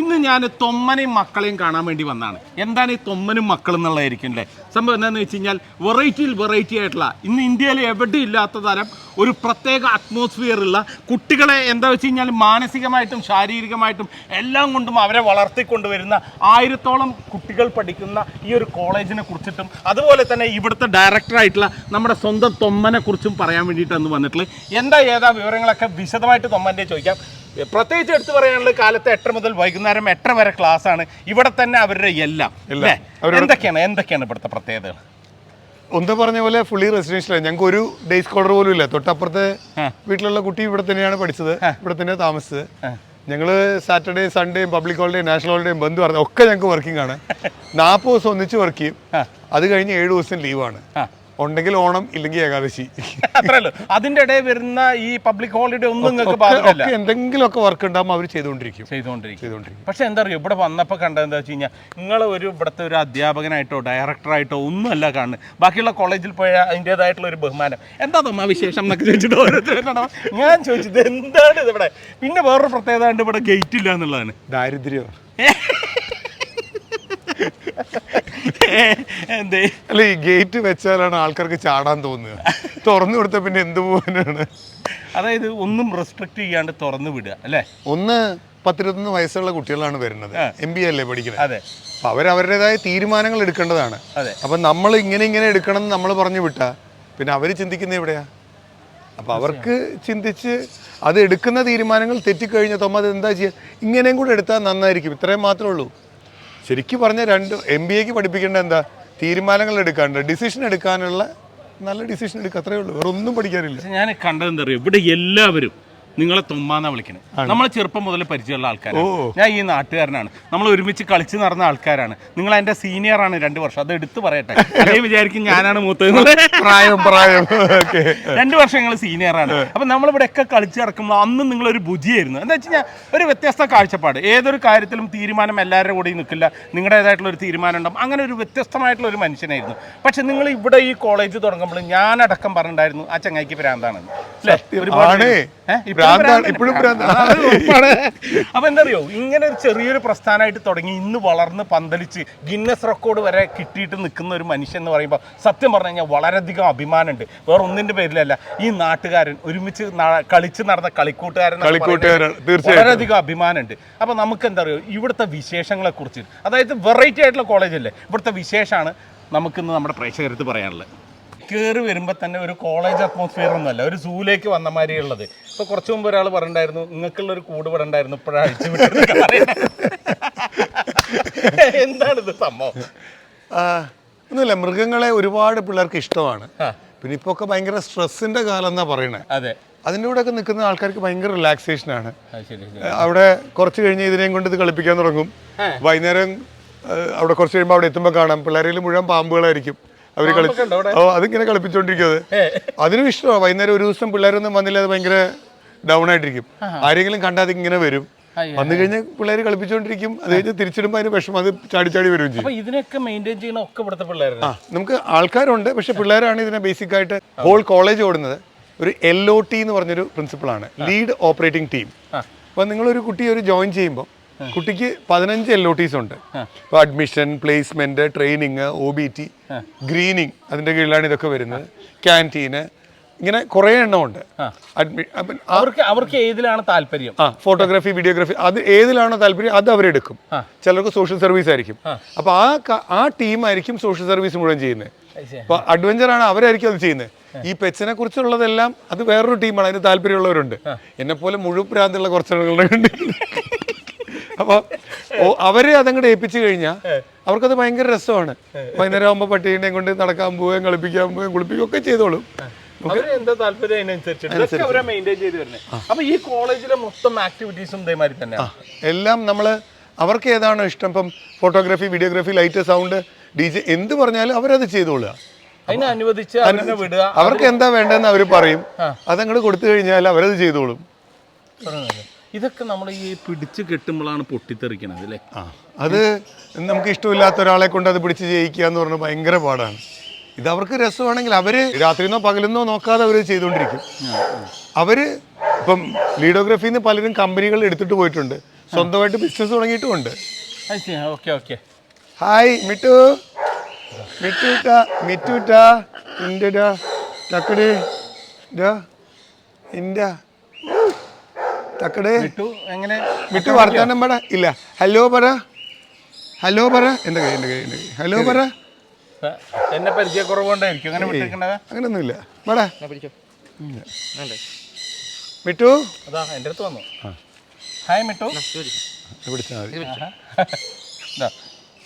ഇന്ന് ഞാൻ തൊമ്മനെയും മക്കളെയും കാണാൻ വേണ്ടി വന്നതാണ് എന്താണ് ഈ തൊമ്മനും മക്കളും എന്നുള്ളതായിരിക്കും അല്ലേ സംഭവം എന്താണെന്ന് വെച്ച് കഴിഞ്ഞാൽ വെറൈറ്റിയിൽ വെറൈറ്റി ആയിട്ടുള്ള ഇന്ന് ഇന്ത്യയിൽ എവിടെ ഇല്ലാത്ത തരം ഒരു പ്രത്യേക അറ്റ്മോസ്ഫിയർ ഉള്ള കുട്ടികളെ എന്താ വെച്ച് കഴിഞ്ഞാൽ മാനസികമായിട്ടും ശാരീരികമായിട്ടും എല്ലാം കൊണ്ടും അവരെ വളർത്തിക്കൊണ്ടുവരുന്ന ആയിരത്തോളം കുട്ടികൾ പഠിക്കുന്ന ഈ ഒരു കോളേജിനെ കുറിച്ചിട്ടും അതുപോലെ തന്നെ ഇവിടുത്തെ ഡയറക്ടറായിട്ടുള്ള നമ്മുടെ സ്വന്തം തൊമ്മനെ കുറിച്ചും പറയാൻ വേണ്ടിയിട്ടാണ് വന്നിട്ടുള്ളത്. എന്താ ഏതാ വിവരങ്ങളൊക്കെ വിശദമായിട്ട് തൊമ്മന്റെ ചോദിക്കാം. പ്രത്യേകിച്ച് എടുത്തു പറയാനുള്ള കാലത്ത് എട്ടര മുതൽ വൈകുന്നേരം എട്ടര വരെ ക്ലാസ് ആണ്. ഇവിടെ തന്നെ അവരുടെ എല്ലാം. എന്തൊക്കെയാണ് എന്തൊക്കെയാണ് ഇവിടുത്തെ പ്രത്യേകതകൾ? ഒന്ന് പറഞ്ഞ പോലെ ഫുള്ളി റെസിഡൻഷ്യൽ ഞങ്ങൾക്ക് ഒരു ഡേ സ്കോളർ പോലും ഇല്ല. തൊട്ടപ്പുറത്തെ വീട്ടിലുള്ള കുട്ടി ഇവിടെ തന്നെയാണ് പഠിച്ചത്. ഇവിടെ തന്നെ താമസിച്ചത്. ഞങ്ങൾ സാറ്റർഡേ സൺഡേയും പബ്ലിക് ഹോളിഡേയും നാഷണൽ ഹോളിഡേയും ബന്ധു പറഞ്ഞ ഒക്കെ ഞങ്ങൾക്ക് വർക്കിംഗ് ആണ്. നാൽപ്പത് ദിവസം ഒന്നിച്ച് വർക്ക് ചെയ്യും. അത് കഴിഞ്ഞ് ഏഴ് ദിവസം ലീവാണ് ഉണ്ടെങ്കിൽ ഓണം ഇല്ലെങ്കിൽ ഏകാദശി. അത്രയല്ലോ അതിന്റെ ഇടയിൽ വരുന്ന ഈ പബ്ലിക് ഹോളിഡേ ഒന്നും നിങ്ങൾക്ക് ബാധകമല്ല. എന്തെങ്കിലുമൊക്കെ വർക്ക് ഉണ്ടാകുമ്പോൾ അവർ ചെയ്തുകൊണ്ടിരിക്കും. ചെയ്തുകൊണ്ടിരിക്കും. ചെയ്തുകൊണ്ടിരിക്കും. പക്ഷെ എന്താ പറയുക ഇവിടെ വന്നപ്പോൾ കണ്ടത് എന്താ വെച്ച് കഴിഞ്ഞാൽ നിങ്ങൾ ഒരു ഇവിടുത്തെ ഒരു അധ്യാപകനായിട്ടോ ഡയറക്ടറായിട്ടോ ഒന്നുമല്ല കാണുന്നത്. ബാക്കിയുള്ള കോളേജിൽ പോയ അതിന്റെതായിട്ടുള്ള ഒരു ബഹുമാനം. എന്താ തോന്നാ വിശേഷം എന്നൊക്കെ ചോദിച്ചിട്ട് ഓരോരുത്തരോടാണ് ഞാൻ ചോദിച്ചത് എന്താണ് ഇത് ഇവിടെ? പിന്നെ വേറൊരു പ്രത്യേകത ഇവിടെ ഗേറ്റ് ഇല്ല എന്നുള്ളതാണ്. ദാരിദ്ര്യം എന്തേ? അല്ല ഈ ഗേറ്റ് വെച്ചാലാണ് ആൾക്കാർക്ക് ചാടാൻ തോന്നുക. തുറന്നു കൊടുത്ത പിന്നെ എന്ത് പോകാനാണ് അതായത് ഒന്നും റെസ്ട്രിക്ട് ചെയ്യാണ്ട് തുറന്നു വിടുക അല്ലേ? ഒന്ന് പത്തിരുപത്തൊന്ന് വയസ്സുള്ള കുട്ടികളാണ് വരുന്നത്. എം ബി അല്ലേ പഠിക്കുന്നത് അതെ. അപ്പൊ അവർ അവരുടേതായ തീരുമാനങ്ങൾ എടുക്കേണ്ടതാണ്. അതെ. അപ്പൊ നമ്മൾ ഇങ്ങനെ ഇങ്ങനെ എടുക്കണം എന്ന് നമ്മൾ പറഞ്ഞു വിട്ടാ പിന്നെ അവർ ചിന്തിക്കുന്നത് എവിടെയാ? അപ്പൊ അവർക്ക് ചിന്തിച്ച് അത് എടുക്കുന്ന തീരുമാനങ്ങൾ തെറ്റിക്കഴിഞ്ഞ തൊമ്മ അത് എന്താ ചെയ്യുക ഇങ്ങനെയും കൂടെ എടുത്താൽ നന്നായിരിക്കും. ഇത്രയും മാത്രമേ ഉള്ളൂ. ശരിക്കും പറഞ്ഞ രണ്ട് എം ബി എക്ക് പഠിപ്പിക്കേണ്ട എന്താ? തീരുമാനങ്ങൾ എടുക്കാണ്ട് ഡിസിഷൻ എടുക്കാനുള്ള നല്ല ഡിസിഷൻ എടുക്കുക അത്രേ ഉള്ളൂ. വേറെ ഒന്നും പഠിക്കാനില്ല. ഞാൻ കണ്ടത് എന്താ പറയുക ഇവിടെ എല്ലാവരും നിങ്ങളെ തുമ്മാന്ന വിളിക്കണേ. നമ്മളെ ചെറുപ്പം മുതൽ പരിചയമുള്ള ആൾക്കാരാണ്. ഞാൻ ഈ നാട്ടുകാരനാണ്. നമ്മൾ ഒരുമിച്ച് കളിച്ച് നടന്ന ആൾക്കാരാണ്. നിങ്ങൾ എന്റെ സീനിയർ ആണ് രണ്ട് വർഷം. അത് എടുത്തു പറയട്ടെ. അല്ലെങ്കിൽ വിചാരിക്കും ഞാനാണ് മൂത്തത്. പ്രായം പ്രായം. രണ്ടു വർഷം നിങ്ങൾ സീനിയർ ആണ്. അപ്പൊ നമ്മളിവിടെ ഒക്കെ കളിച്ച് നടക്കുമ്പോൾ അന്നും നിങ്ങൾ ഒരു ബുജിയായിരുന്നു എന്താ വെച്ച് കഴിഞ്ഞാൽ ഒരു വ്യത്യസ്ത കാഴ്ചപ്പാട്. ഏതൊരു കാര്യത്തിലും തീരുമാനം എല്ലാവരുടെ കൂടെ നിൽക്കില്ല. നിങ്ങളുടേതായിട്ടുള്ള ഒരു തീരുമാനം ഉണ്ടാവും. അങ്ങനെ ഒരു വ്യത്യസ്തമായിട്ടുള്ള ഒരു മനുഷ്യനായിരുന്നു. പക്ഷെ നിങ്ങൾ ഇവിടെ ഈ കോളേജ് തുടങ്ങുമ്പോൾ ഞാനടക്കം പറഞ്ഞിട്ടുണ്ടായിരുന്നു ആ ചങ്ങായിക്ക് ഭ്രാന്താണെന്ന് അല്ലേ? ഒരുപാട്? ഇപ്പോഴും അപ്പൊ എന്തറിയോ ഇങ്ങനെ ഒരു ചെറിയൊരു പ്രസ്ഥാനമായിട്ട് തുടങ്ങി ഇന്ന് വളർന്ന് പന്തലിച്ച് ഗിന്നസ് റെക്കോർഡ് വരെ കിട്ടിയിട്ട് നിൽക്കുന്ന ഒരു മനുഷ്യൻ എന്ന് പറയുമ്പോൾ സത്യം പറഞ്ഞു കഴിഞ്ഞാൽ വളരെയധികം അഭിമാനമുണ്ട്. വേറെ ഒന്നിന്റെ പേരിലല്ല ഈ നാട്ടുകാരൻ ഒരുമിച്ച് കളിച്ച് നടന്ന കളിക്കൂട്ടുകാരൻ. വളരെയധികം അഭിമാനമുണ്ട്. അപ്പൊ നമുക്ക് എന്താ പറയുക ഇവിടുത്തെ വിശേഷങ്ങളെ കുറിച്ച് അതായത് വെറൈറ്റി ആയിട്ടുള്ള കോളേജല്ലേ ഇവിടുത്തെ വിശേഷമാണ് നമുക്കിന്ന് നമ്മുടെ പ്രേക്ഷകരത്ത് പറയാനുള്ളത്. കയറി വരുമ്പോൾ തന്നെ ഒരു കോളേജ് അറ്റ്മോസ്ഫിയർ ഒന്നുമല്ല. ഒരു സൂലേക്ക് വന്ന മാതിരി ഉള്ളത് ഇപ്പൊ കുറച്ചു മുമ്പ് ഒരാൾ പറഞ്ഞിട്ടുണ്ടായിരുന്നു നിങ്ങൾക്കുള്ള ഒരു കൂട് ഇവിടെ ഉണ്ടായിരുന്നു ഇപ്പോഴാണ് അഴിച്ചു വിട്ടത്. എന്താണിത് സംഭവം? ഒന്നുമില്ല. മൃഗങ്ങളെ ഒരുപാട് പിള്ളേർക്ക് ഇഷ്ടമാണ്. പിന്നെ ഇപ്പോൾ ഒക്കെ ഭയങ്കര സ്ട്രെസ്സിന്റെ കാലം എന്നാ പറയണേ. അതെ. അതിന്റെ കൂടെ ഒക്കെ നിൽക്കുന്ന ആൾക്കാർക്ക് ഭയങ്കര റിലാക്സേഷൻ ആണ്. അവിടെ കുറച്ച് കഴിഞ്ഞ് ഇതിനെയും കൊണ്ട് ഇത് കളിപ്പിക്കാൻ തുടങ്ങും. വൈകുന്നേരം അവിടെ കുറച്ച് കഴിയുമ്പോൾ അവിടെ എത്തുമ്പോൾ കാണാം. പിള്ളേരിൽ മുഴുവൻ പാമ്പുകളായിരിക്കും. അവർ? ഓ അതിങ്ങനെ കളിപ്പിച്ചോണ്ടിരിക്കുന്നത് അതിനും ഇഷ്ടമാണ് വൈകുന്നേരം ഒരു ദിവസം പിള്ളേരൊന്നും വന്നില്ല അത് ഭയങ്കര ഡൗൺ ആയിട്ടിരിക്കും. ആരെങ്കിലും കണ്ടാൽ ഇങ്ങനെ വരും. വന്നു കഴിഞ്ഞാൽ പിള്ളേർ കളിപ്പിച്ചുകൊണ്ടിരിക്കും അത് കഴിഞ്ഞ് തിരിച്ചിടുമ്പോൾ അതിന് വിഷമം അത് ചാടി ചാടി വരും ചെയ്യും. ഇതിനൊക്കെ മെയിന്റെയിൻ ചെയ്യുന്ന ഒക്കെ ഇവിടുത്തെ പിള്ളേരാണ്. ആ നമുക്ക് ആൾക്കാരുണ്ട് പക്ഷെ പിള്ളേരാണ് ഇതിനെ ബേസിക് ആയിട്ട് ഹോൾ കോളേജ് ഓടുന്നത്. ഒരു എൽ ഒ ടി എന്ന് പറഞ്ഞൊരു പ്രിൻസിപ്പിളാണ് ലീഡ് ഓപ്പറേറ്റിംഗ് ടീം അപ്പോൾ നിങ്ങളൊരു കുട്ടി ഒരു ജോയിൻ ചെയ്യുമ്പോൾ കുട്ടിക്ക് പതിനഞ്ച് എൽ ഒ ടീസ് ഉണ്ട്. ഇപ്പോൾ admission placement training O B T greening അതിന്റെ കീഴിലാണ് ഇതൊക്കെ വരുന്നത്. ക്യാന്റീന് ഇങ്ങനെ കുറേ എണ്ണമുണ്ട്. ഉണ്ട് അവർക്ക് അവർക്ക് ഏതിലാണ് താല്പര്യം? ആ ഫോട്ടോഗ്രാഫി വീഡിയോഗ്രാഫി അത് ഏതിലാണോ താല്പര്യം അത് അവരെടുക്കും ചിലർക്ക് സോഷ്യൽ സർവീസ് ആയിരിക്കും. അപ്പൊ ആ ആ ടീം ആയിരിക്കും സോഷ്യൽ സർവീസ് മുഴുവൻ ചെയ്യുന്നത്. അപ്പൊ അഡ്വഞ്ചർ ആണ് അവരായിരിക്കും അത് ചെയ്യുന്നത്. ഈ പെറ്റ്സിനെ കുറിച്ചുള്ളതെല്ലാം അത് വേറൊരു ടീമാണ് അതിന് താല്പര്യമുള്ളവരുണ്ട്. എന്നെ പോലെ മുഴുവൻ പ്രാന്തിയുള്ള കുറച്ചുണ്ട് ഉണ്ട് അപ്പൊ അവർ അതങ്ങോട്ട് ഏൽപ്പിച്ചു കഴിഞ്ഞാൽ അവർക്കത് ഭയങ്കര രസമാണ്. വൈകുന്നേരം ആകുമ്പോൾ പട്ടീനെയും കൊണ്ട് നടക്കാൻ പോവുകയും കളിപ്പിക്കാൻ പോവുകയും കുളിപ്പിക്കുകയും ഒക്കെ ചെയ്തോളും. എന്താ താല്പര്യം അതിനനുസരിച്ചിട്ട് ഇതൊക്കെ അവരെ മെയിന്റെയിൻ ചെയ്ത് വരുന്നത് അപ്പോൾ ഈ കോളേജിലെ മൊത്തം ആക്ടിവിറ്റീസും ഇതേമാതിരി എല്ലാം നമ്മൾ അവർക്ക് ഏതാണോ ഇഷ്ടം. ഇപ്പം photography videography light sound D J എന്ത് പറഞ്ഞാലും അവരത് ചെയ്തോളുക. അനുവദിച്ച് വിടുക. അവർക്ക് എന്താ വേണ്ടതെന്ന് അവർ പറയും. അതങ്ങോട്ട് കൊടുത്തു കഴിഞ്ഞാൽ അവരത് ചെയ്തോളും. ഇതൊക്കെ നമ്മൾ ഈ പിടിച്ച് കെട്ടുമ്പോഴാണ് പൊട്ടിത്തെറിക്കണത് അല്ലേ? ആ അത് നമുക്ക് ഇഷ്ടമില്ലാത്ത ഒരാളെ കൊണ്ട് അത് പിടിച്ച് ജയിക്കുക എന്ന് പറഞ്ഞാൽ ഭയങ്കര പാടാണ്. ഇത് അവർക്ക് രസമാണെങ്കിൽ അവർ രാത്രിന്നോ പകലെന്നോ നോക്കാതെ അവർ ചെയ്തുകൊണ്ടിരിക്കും. അവർ ഇപ്പം ലീഡോഗ്രഫിന്ന് പലരും കമ്പനികൾ എടുത്തിട്ട് പോയിട്ടുണ്ട്. സ്വന്തമായിട്ട് business തുടങ്ങിയിട്ടുമുണ്ട്. Okay okay. Hi Mittu. മിട്ടുട്ട മിട്ടുട്ട ഇന്റെടാ ടക്കടേ ഇന്റെ തക്കടേ. വിട്ടു. എങ്ങനെ? മിട്ടു വർത്താനം പറ. ഇല്ല. ഹലോ പറ. ഹലോ പറ. എന്റെ കൈ എന്റെ കൈ എന്റെ കൈ. ഹലോ പറ. എന്നെ പരിചയക്കുറവുകൊണ്ടായിരിക്കും. അങ്ങനെ വിട്ടിരിക്കണത് അങ്ങനെയൊന്നുമില്ല പറ. മിട്ടു? അതാ എന്റെ അടുത്ത് വന്നു. ഹായ് മിട്ടു.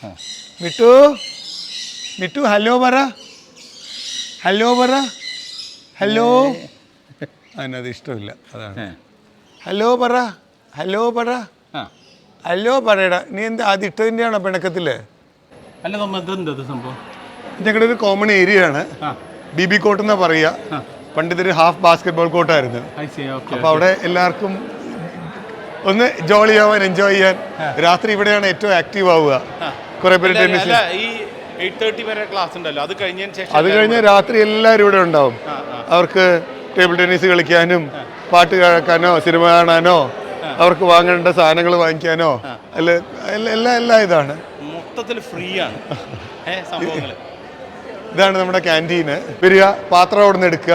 ആഹാ. മിട്ടു? മിട്ടു ഹലോ പറ. ഹലോ പറ. ഹലോ? അതിനത് ഇഷ്ടമില്ല. അതാണ്. ഹലോ പറ. ഹലോ പറ. ഹലോ പറയടാ. നീ എന്താ അത് ഇട്ടതിന്റെയാണോ പിണക്കത്തിൽ? അല്ല ഇതെന്താ സംഭവം? ഞങ്ങളുടെ ഒരു കോമൺ ഏരിയ ആണ്. ബി ബി കോട്ട് എന്നാ പറയുക പണ്ട് ഇതൊരു ഹാഫ് ബാസ്കറ്റ് ബോൾ കോട്ടായിരുന്നു അപ്പോൾ അവിടെ എല്ലാവർക്കും ഒന്ന് ജോളി ആവാൻ എൻജോയ് ചെയ്യാൻ. രാത്രി ഇവിടെയാണ് ഏറ്റവും ആക്റ്റീവ് ആവുക. കുറെ പേര് ടെന്നീസ് അത് കഴിഞ്ഞ് രാത്രി എല്ലാവരും ഇവിടെ ഉണ്ടാവും. അവർക്ക് ടേബിൾ ടെന്നീസ് കളിക്കാനും പാട്ട് കേൾക്കാനോ സിനിമ കാണാനോ അവർക്ക് വാങ്ങേണ്ട സാധനങ്ങൾ വാങ്ങിക്കാനോ അല്ല എല്ലാ എല്ലാ ഇതാണ്. മൊത്തത്തിൽ ഫ്രീ ആണ് ഇതാണ് നമ്മുടെ ക്യാന്റീന്. വരിക പാത്രം അവിടെ നിന്ന് എടുക്കുക